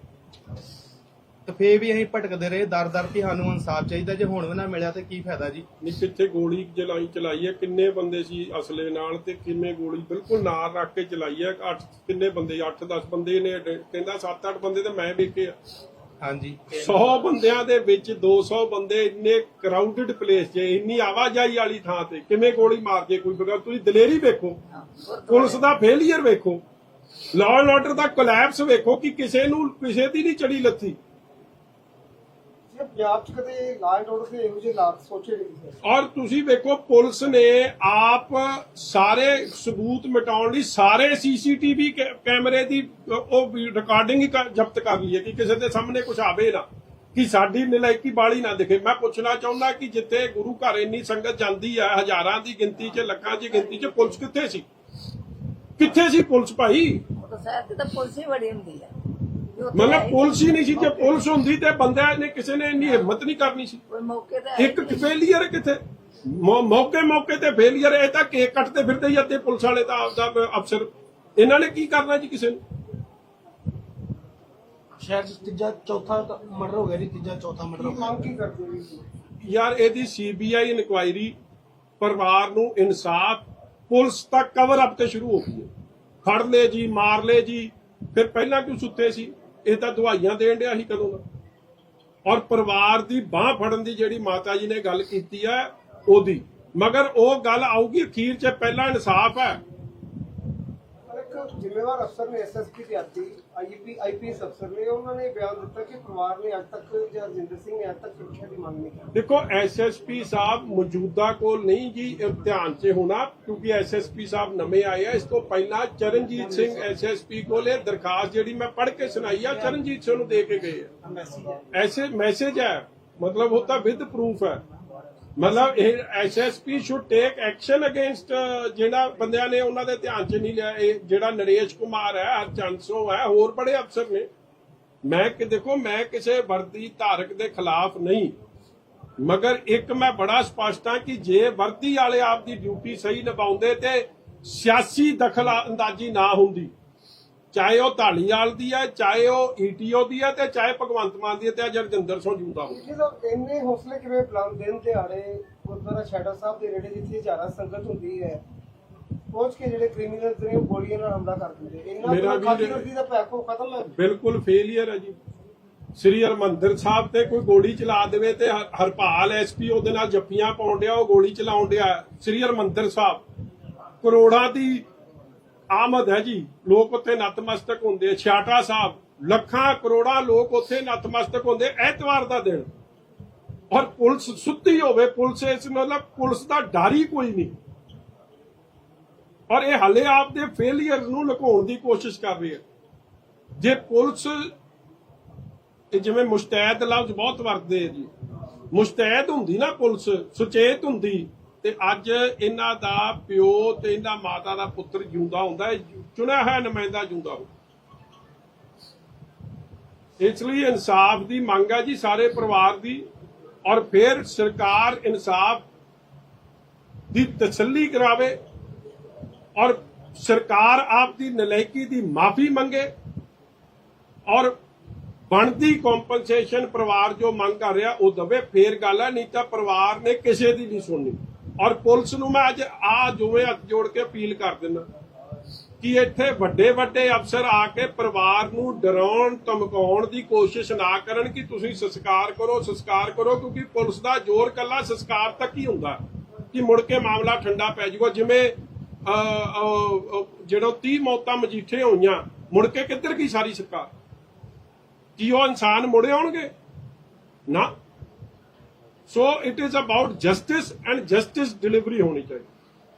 ਤੇ ਫੇਰ ਵੀ ਅਸੀਂ ਭਟਕਦੇ ਰਹੇ। ਦਰ ਦਰ ਵੀ ਸਾਨੂੰ ਇਨਸਾਫ ਚਾਹੀਦਾ। ਜੇ ਹੁਣ ਵੀ ਨਾ ਮਿਲਿਆ ਤੇ ਕੀ ਫਾਇਦਾ ਜੀ? ਨਹੀਂ ਕਿੱਥੇ ਗੋਲੀ ਚਲਾਈ ਚਲਾਈ ਹੈ? ਕਿੰਨੇ ਬੰਦੇ ਸੀ ਅਸਲੇ ਨਾਲ ਤੇ ਕਿਵੇਂ ਗੋਲੀ? ਬਿਲਕੁਲ ਨਾਲ ਰੱਖ ਕੇ ਚਲਾਈ ਹੈ। ਅੱਠ ਕਿੰਨੇ ਬੰਦੇ? 8-10 ਬੰਦੇ ਨੇ। ਕਹਿੰਦਾ 7-8 ਬੰਦੇ ਤਾਂ ਮੈਂ ਵੇਖੇ ਆ। ਹਾਂਜੀ। 100 ਬੰਦਿਆਂ ਦੇ ਵਿੱਚ 200 ਬੰਦੇ ਇੰਨੇ ਕਰਾਊਡਡ ਪਲੇਸ 'ਚ ਇੰਨੀ ਆਵਾਜਾਈ ਵਾਲੀ ਥਾਂ ਤੇ ਕਿਵੇਂ ਗੋਲੀ ਮਾਰ ਜੇ ਕੋਈ ਬਗੈਰ ਤੁਸੀਂ ਦਲੇਰੀ ਵੇਖੋ ਪੁਲਿਸ ਦਾ ਫੇਲਿਅਰ ਵੇਖੋ ਲਾਅ ਐਂਡ ਆਰਡਰ ਦਾ ਕੋਲੈਪਸ ਵੇਖੋ ਕਿ ਕਿਸੇ ਨੂੰ ਕਿਸੇ ਦੀ ਨਹੀਂ ਚੜੀ ਲੱਥੀ। ਜੇ ਪੰਜਾਬ 'ਚ ਕਦੇ ਲਾਅ ਐਂਡ ਆਰਡਰ ਦੇ ਇਹੋ ਜਿਹੇ ਹਾਲਾਤ ਸੋਚੇ ਨਹੀਂ ਸੀ? ਔਰ ਤੁਸੀਂ ਵੇਖੋ ਪੁਲਿਸ ਨੇ ਆਪ ਸਾਰੇ ਸਬੂਤ ਮਿਟਾਉਣ ਲਈ ਸਾਰੇ ਸੀਸੀਟੀਵੀ ਕੈਮਰੇ ਦੀ ਉਹ ਰਿਕਾਰਡਿੰਗ ਹੀ ਜ਼ਬਤ ਕਰ ਲਈ ਹੈ ਕਿ ਕਿਸੇ ਦੇ ਸਾਹਮਣੇ ਕੁਝ ਆਵੇ ਨਾ ਕਿ ਸਾਡੀ ਨਲਾਇਕੀ ਬਾਲੀ ਨਾ ਦਿਖੇ। ਮੈਂ ਪੁੱਛਣਾ ਚਾਹੁੰਦਾ ਕਿ ਜਿੱਥੇ ਗੁਰੂ ਘਰ ਇੰਨੀ ਸੰਗਤ ਜਾਂਦੀ ਹੈ ਹਜ਼ਾਰਾਂ ਦੀ ਗਿਣਤੀ 'ਚ ਲੱਖਾਂ ਦੀ ਗਿਣਤੀ 'ਚ ਪੁਲਿਸ ਕਿੱਥੇ ਸੀ? ਕਿੱਥੇ ਸੀ ਪੁਲਿਸ ਭਾਈ? ਉਹ ਤਾਂ ਸ਼ਹਿਰ ਤਾਂ ਪੁਲਿਸ ਹੀ ਬੜੀ ਹੁੰਦੀ ਹੈ ਮਤਲਬ ਪੁਲਿਸ ਹੀ ਨਹੀਂ ਸੀ ਜੇ ਪੁਲਿਸ ਹੁੰਦੀ ਤੇ ਬੰਦਿਆਂ ਨੇ ਕਿਸੇ ਨੇ ਇੰਨੀ ਹਿੰਮਤ ਨਹੀਂ ਕਰਨੀ ਸੀ। ਮੌਕੇ ਤੇ ਇੱਕ ਫੇਲੀਅਰ ਕਿੱਥੇ? ਮੌਕੇ ਮੌਕੇ ਤੇ ਫੇਲੀਅਰ ਇਹ ਤਾਂ ਕੇਕ ਕੱਟਦੇ ਫਿਰਦੇ ਹੀ ਅੱਧੇ ਪੁਲਿਸ ਵਾਲੇ ਤਾਂ ਆਪਦਾ ਅਫਸਰ। ਇਹਨਾਂ ਨੇ ਕੀ ਕਰਨਾ ਜੀ ਕਿਸੇ ਨੂੰ? ਸ਼ਹਿਰ 'ਚ ਤੀਜਾ ਚੌਥਾ ਮਰਡਰ ਹੋ ਗਿਆ ਜੀ ਤੀਜਾ ਚੌਥਾ ਮਰਡਰ ਹੋ ਗਿਆ। ਕੀ ਕਰਦੇ ਜੀ? ਯਾਰ ਇਹਦੀ ਸੀਬੀਆਈ ਇਨਕੁਆਇਰੀ ਪਰਿਵਾਰ ਨੂੰ ਇਨਸਾਫ ਪੁਲਿਸ ਤੱਕ ਕਵਰ ਅਪ ਤੇ ਸ਼ੁਰੂ ਹੋ ਗਈ ਫੜ ਲੈ ਜੀ ਮਾਰ ਲੈ ਜੀ ਫਿਰ ਪਹਿਲਾਂ ਕਿਉਂ ਸੁੱਤੇ ਸੀ? ਇਹ ਤਾਂ ਦਵਾਈਆਂ ਦੇਣ ਡਿਆ ਸੀ ਕਦੋਂ ਦਾ। ਔਰ ਪਰਿਵਾਰ ਦੀ ਬਾਹ ਫੜਨ ਦੀ ਜਿਹੜੀ ਮਾਤਾ ਜੀ ਨੇ ਗੱਲ ਕੀਤੀ ਹੈ ਉਹਦੀ। ਮਗਰ ਉਹ ਗੱਲ ਆਊਗੀ, ਅਖੀਰ 'ਚ ਪਹਿਲਾਂ ਇਨਸਾਫ ਹੈ। ਜ਼ਿੰਮੇਵਾਰ ਅਫਸਰ ਨੇ ਐਸਐਸਪੀ ਦੇ ਆਤੀ। ਆਈਪੀ ਆਈਪੀਐਸ ਅਫਸਰ ਨੇ ਉਹਨਾਂ ਨੇ ਬਿਆਨ ਦਿੱਤਾ ਕਿ ਪਰਿਵਾਰ ਨੇ ਅੱਜ ਤੱਕ ਜਾਂ ਰਜਿੰਦਰ ਸਿੰਘ ਨੇ ਅੱਜ ਤੱਕ ਸੁਰੱਖਿਆ ਦੀ ਮੰਗ ਨਹੀਂ ਕੀਤੀ। ਦੇਖੋ ਐਸਐਸਪੀ ਸਾਹਿਬ ਮੌਜੂਦਾ ਕੋਲ ਨਹੀਂ ਜੀ ਇਮਤਿਹਾਨ 'ਚ ਹੋਣਾ ਕਿਉਂਕਿ ਐਸਐਸਪੀ ਸਾਹਿਬ ਨਵੇਂ ਆਏ ਆ। ਇਸ ਤੋਂ ਪਹਿਲਾਂ ਚਰਨਜੀਤ ਸਿੰਘ ਐਸਐਸਪੀ ਕੋਲ ਇਹ ਦਰਖਾਸਤ ਜਿਹੜੀ ਮੈਂ ਪੜ੍ਹ ਕੇ ਸੁਣਾਈ ਆ ਚਰਨਜੀਤ ਸਿੰਘ ਨੂੰ ਦੇ ਕੇ ਗਏ ਆ। ਐਸੇ ਮੈਸੇਜ ਹੈ ਮਤਲਬ ਉਹ ਤਾਂ ਵਿਦ ਪ੍ਰੂਫ ਹੈ ਮਤਲਬ ਇਹ SSP should take action against ਜਿਹੜਾ ਬੰਦਿਆਂ ਨੇ ਉਹਨਾਂ ਦੇ ਧਿਆਨ 'ਚ ਨਹੀਂ ਲਿਆ, ਇਹ ਜਿਹੜਾ ਨਰੇਸ਼ ਕੁਮਾਰ ਹੈ, ਹਰਚੰਦਸੋ ਹੈ, ਹੋਰ ਬੜੇ ਅਫਸਰ ਨੇ। ਮੈਂ ਕਿ, ਦੇਖੋ, ਮੈਂ ਕਿਸੇ ਵਰਦੀ ਧਾਰਕ ਦੇ ਖਿਲਾਫ ਨਹੀਂ। ਮਗਰ ਇੱਕ ਮੈਂ ਬੜਾ ਸਪਸ਼ਟ ਹਾਂ ਕਿ ਜੇ ਵਰਦੀ ਵਾਲੇ ਆਪ ਦੀ ਡਿਊਟੀ ਸਹੀ ਨਿਭਾਉਂਦੇ ਤੇ ਸਿਆਸੀ ਦਖਲ ਅੰਦਾਜ਼ੀ ਨਾ ਹੁੰਦੀ ਚਾਹੇ ਉਹ ਢਾਲੀਵਾਲ ਦੀ ਹੈ ਚਾਹੇ ਉਹ ਈਟੀਓ ਦੀ ਹੈ ਤੇ ਚਾਹੇ ਭਗਵੰਤ ਮਾਨ ਦੀ ਹੈ ਤੇ ਅੱਜ ਰਜਿੰਦਰ ਸਿੰਘ ਜੂਦਾ ਹੋ। ਜੀ ਸਾਹਿਬ ਇੰਨੇ ਹੌਸਲੇ ਕਿਵੇਂ ਬੁਲੰਦ ਦਿਨ ਦਿਹਾੜੇ ਗੁਰਦੁਆਰਾ ਸ਼ੈਡਾ ਸਾਹਿਬ ਦੇ ਨੇੜੇ ਜਿੱਥੇ ਹਜ਼ਾਰਾਂ ਸੰਗਤ ਹੁੰਦੀ ਹੈ ਪਹੁੰਚ ਕੇ ਜਿਹੜੇ ਕ੍ਰਿਮੀਨਲਸ ਨੇ ਉਹ ਗੋਲੀਆਂ ਨਾਲ ਹਮਲਾ ਕਰ ਦਿੰਦੇ ਇੰਨਾ ਮੇਰਾ ਮੇਰਾ ਵੀ ਖਾਦੀ ਦਾ ਪੈਕੋ ਖਤਮ ਹੈ। ਬਿਲਕੁਲ ਫੇਲਿਅਰ ਹੈ ਜੀ। ਸ੍ਰੀ ਹਰਮੰਦਰ ਸਾਹਿਬ ਤੇ ਕੋਈ ਗੋਲੀ ਚਲਾ ਦੇਵੇ ਤੇ ਹਰ- ਹਰਪਾਲ ਐਸਪੀ ਉਹਦੇ ਨਾਲ ਜੱਫੀਆਂ ਪਾਉਣ ਡਿਆ ਉਹ ਗੋਲੀ ਚਲਾਉਣ ਡਿਆ। ਸ੍ਰੀ ਹਰਮੰਦਰ ਸਾਹਿਬ ਕਰੋੜਾਂ ਦੀ ਆਮਦ ਹੈ ਜੀ। ਲੋਕ ਉੱਥੇ ਨਤਮਸਤਕ ਹੁੰਦੇ ਆ। ਸਾਹਿਬ ਲੱਖਾਂ ਕਰੋੜਾਂ ਲੋਕ ਉੱਥੇ ਨਤਮਸਤਕ ਹੁੰਦੇ ਐਤਵਾਰ ਦਾ ਦਿਨ। ਔਰ ਪੁਲਿਸ ਸੁੱਤੀ ਹੋਵੇ, ਪੁਲਿਸ ਇਸ ਮਤਲਬ ਪੁਲਿਸ ਦਾ ਡਰ ਹੀ ਕੋਈ ਨਹੀਂ। ਔਰ ਇਹ ਹਲੇ ਆਪਦੇ ਫੇਲਿਅਰ ਨੂੰ ਲੁਕਾਉਣ ਦੀ ਕੋਸ਼ਿਸ਼ ਕਰ ਰਹੀ ਹੈ। ਜੇ ਪੁਲਿਸ, ਇਹ ਜਿਵੇਂ ਮੁਸ਼ਤੈਦ ਲਫ਼ਜ਼ ਬਹੁਤ ਵਰਤਦੇ ਆ ਜੀ। ਮੁਸ਼ਤੈਦ ਹੁੰਦੀ ਨਾ ਪੁਲਿਸ, ਸੁਚੇਤ ਹੁੰਦੀ। ਤੇ ਅੱਜ ਇਹਨਾਂ ਦਾ ਪਿਓ ਤੇ ਇਹਨਾਂ ਮਾਤਾ ਦਾ ਪੁੱਤਰ ਜਿਉਂਦਾ ਹੁੰਦਾ ਇਹ ਚੁਣਿਆ ਹੋਇਆ ਨੁਮਾਇੰਦਾ ਜਿਉਂਦਾ ਹੋ ਇਸ ਲਈ ਇਨਸਾਫ ਦੀ ਮੰਗ ਹੈ ਜੀ ਸਾਰੇ ਪਰਿਵਾਰ ਦੀ ਔਰ ਫਿਰ ਸਰਕਾਰ ਇਨਸਾਫ ਦੀ ਤਸੱਲੀ ਕਰਾਵੇ ਔਰ ਸਰਕਾਰ ਆਪ ਦੀ ਨਲਾਇਕੀ ਦੀ ਮਾਫੀ ਮੰਗੇ ਔਰ ਬਣਦੀ ਕੰਪਨਸੇਸ਼ਨ ਪਰਿਵਾਰ ਜੋ ਮੰਗ ਕਰ ਰਿਹਾ ਉਹ ਦਵੇ। ਫੇਰ ਗੱਲ ਹੈ, ਨਹੀਂ ਤਾਂ ਪਰਿਵਾਰ ਨੇ ਕਿਸੇ ਦੀ ਨਹੀਂ ਸੁਣਨੀ। ਔਰ ਪੁਲਿਸ ਨੂੰ ਮੈਂ ਅੱਜ ਆ ਜੁਵੇਂ ਹੱਥ ਜੋੜ ਕੇ ਅਪੀਲ ਕਰ ਦਿੰਦਾ ਕਿ ਇੱਥੇ ਵੱਡੇ ਵੱਡੇ ਅਫਸਰ ਆ ਕੇ ਪਰਿਵਾਰ ਨੂੰ ਡਰਾਉਣ, ਧਮਕਾਉਣ ਦੀ ਕੋਸ਼ਿਸ਼ ਨਾ ਕਰਨ ਕਿ ਤੁਸੀਂ ਸੰਸਕਾਰ ਕਰੋ ਸੰਸਕਾਰ ਕਰੋ, ਕਿਉਂਕਿ ਪੁਲਿਸ ਦਾ ਜ਼ੋਰ ਕੱਲਾ ਸੰਸਕਾਰ ਤੱਕ ਹੀ ਹੁੰਦਾ ਕਿ ਮੁੜ ਕੇ ਮਾਮਲਾ ਠੰਡਾ ਪੈ ਜਾਊਗਾ। ਜਿਵੇਂ ਜਿਹੜਾ 30 ਮੌਤਾਂ ਮਜੀਠੇ ਹੋਈਆਂ, ਮੁੜ ਕੇ ਕਿੱਧਰ ਗਈ ਸਾਰੀ ਸਰਕਾਰ? ਕੀ ਉਹ ਇਨਸਾਨ ਮੁੜੇ ਆਉਣਗੇ? ਨਾ। So it is about justice and justice delivery ਹੋਣੀ ਚਾਹੀਦੀ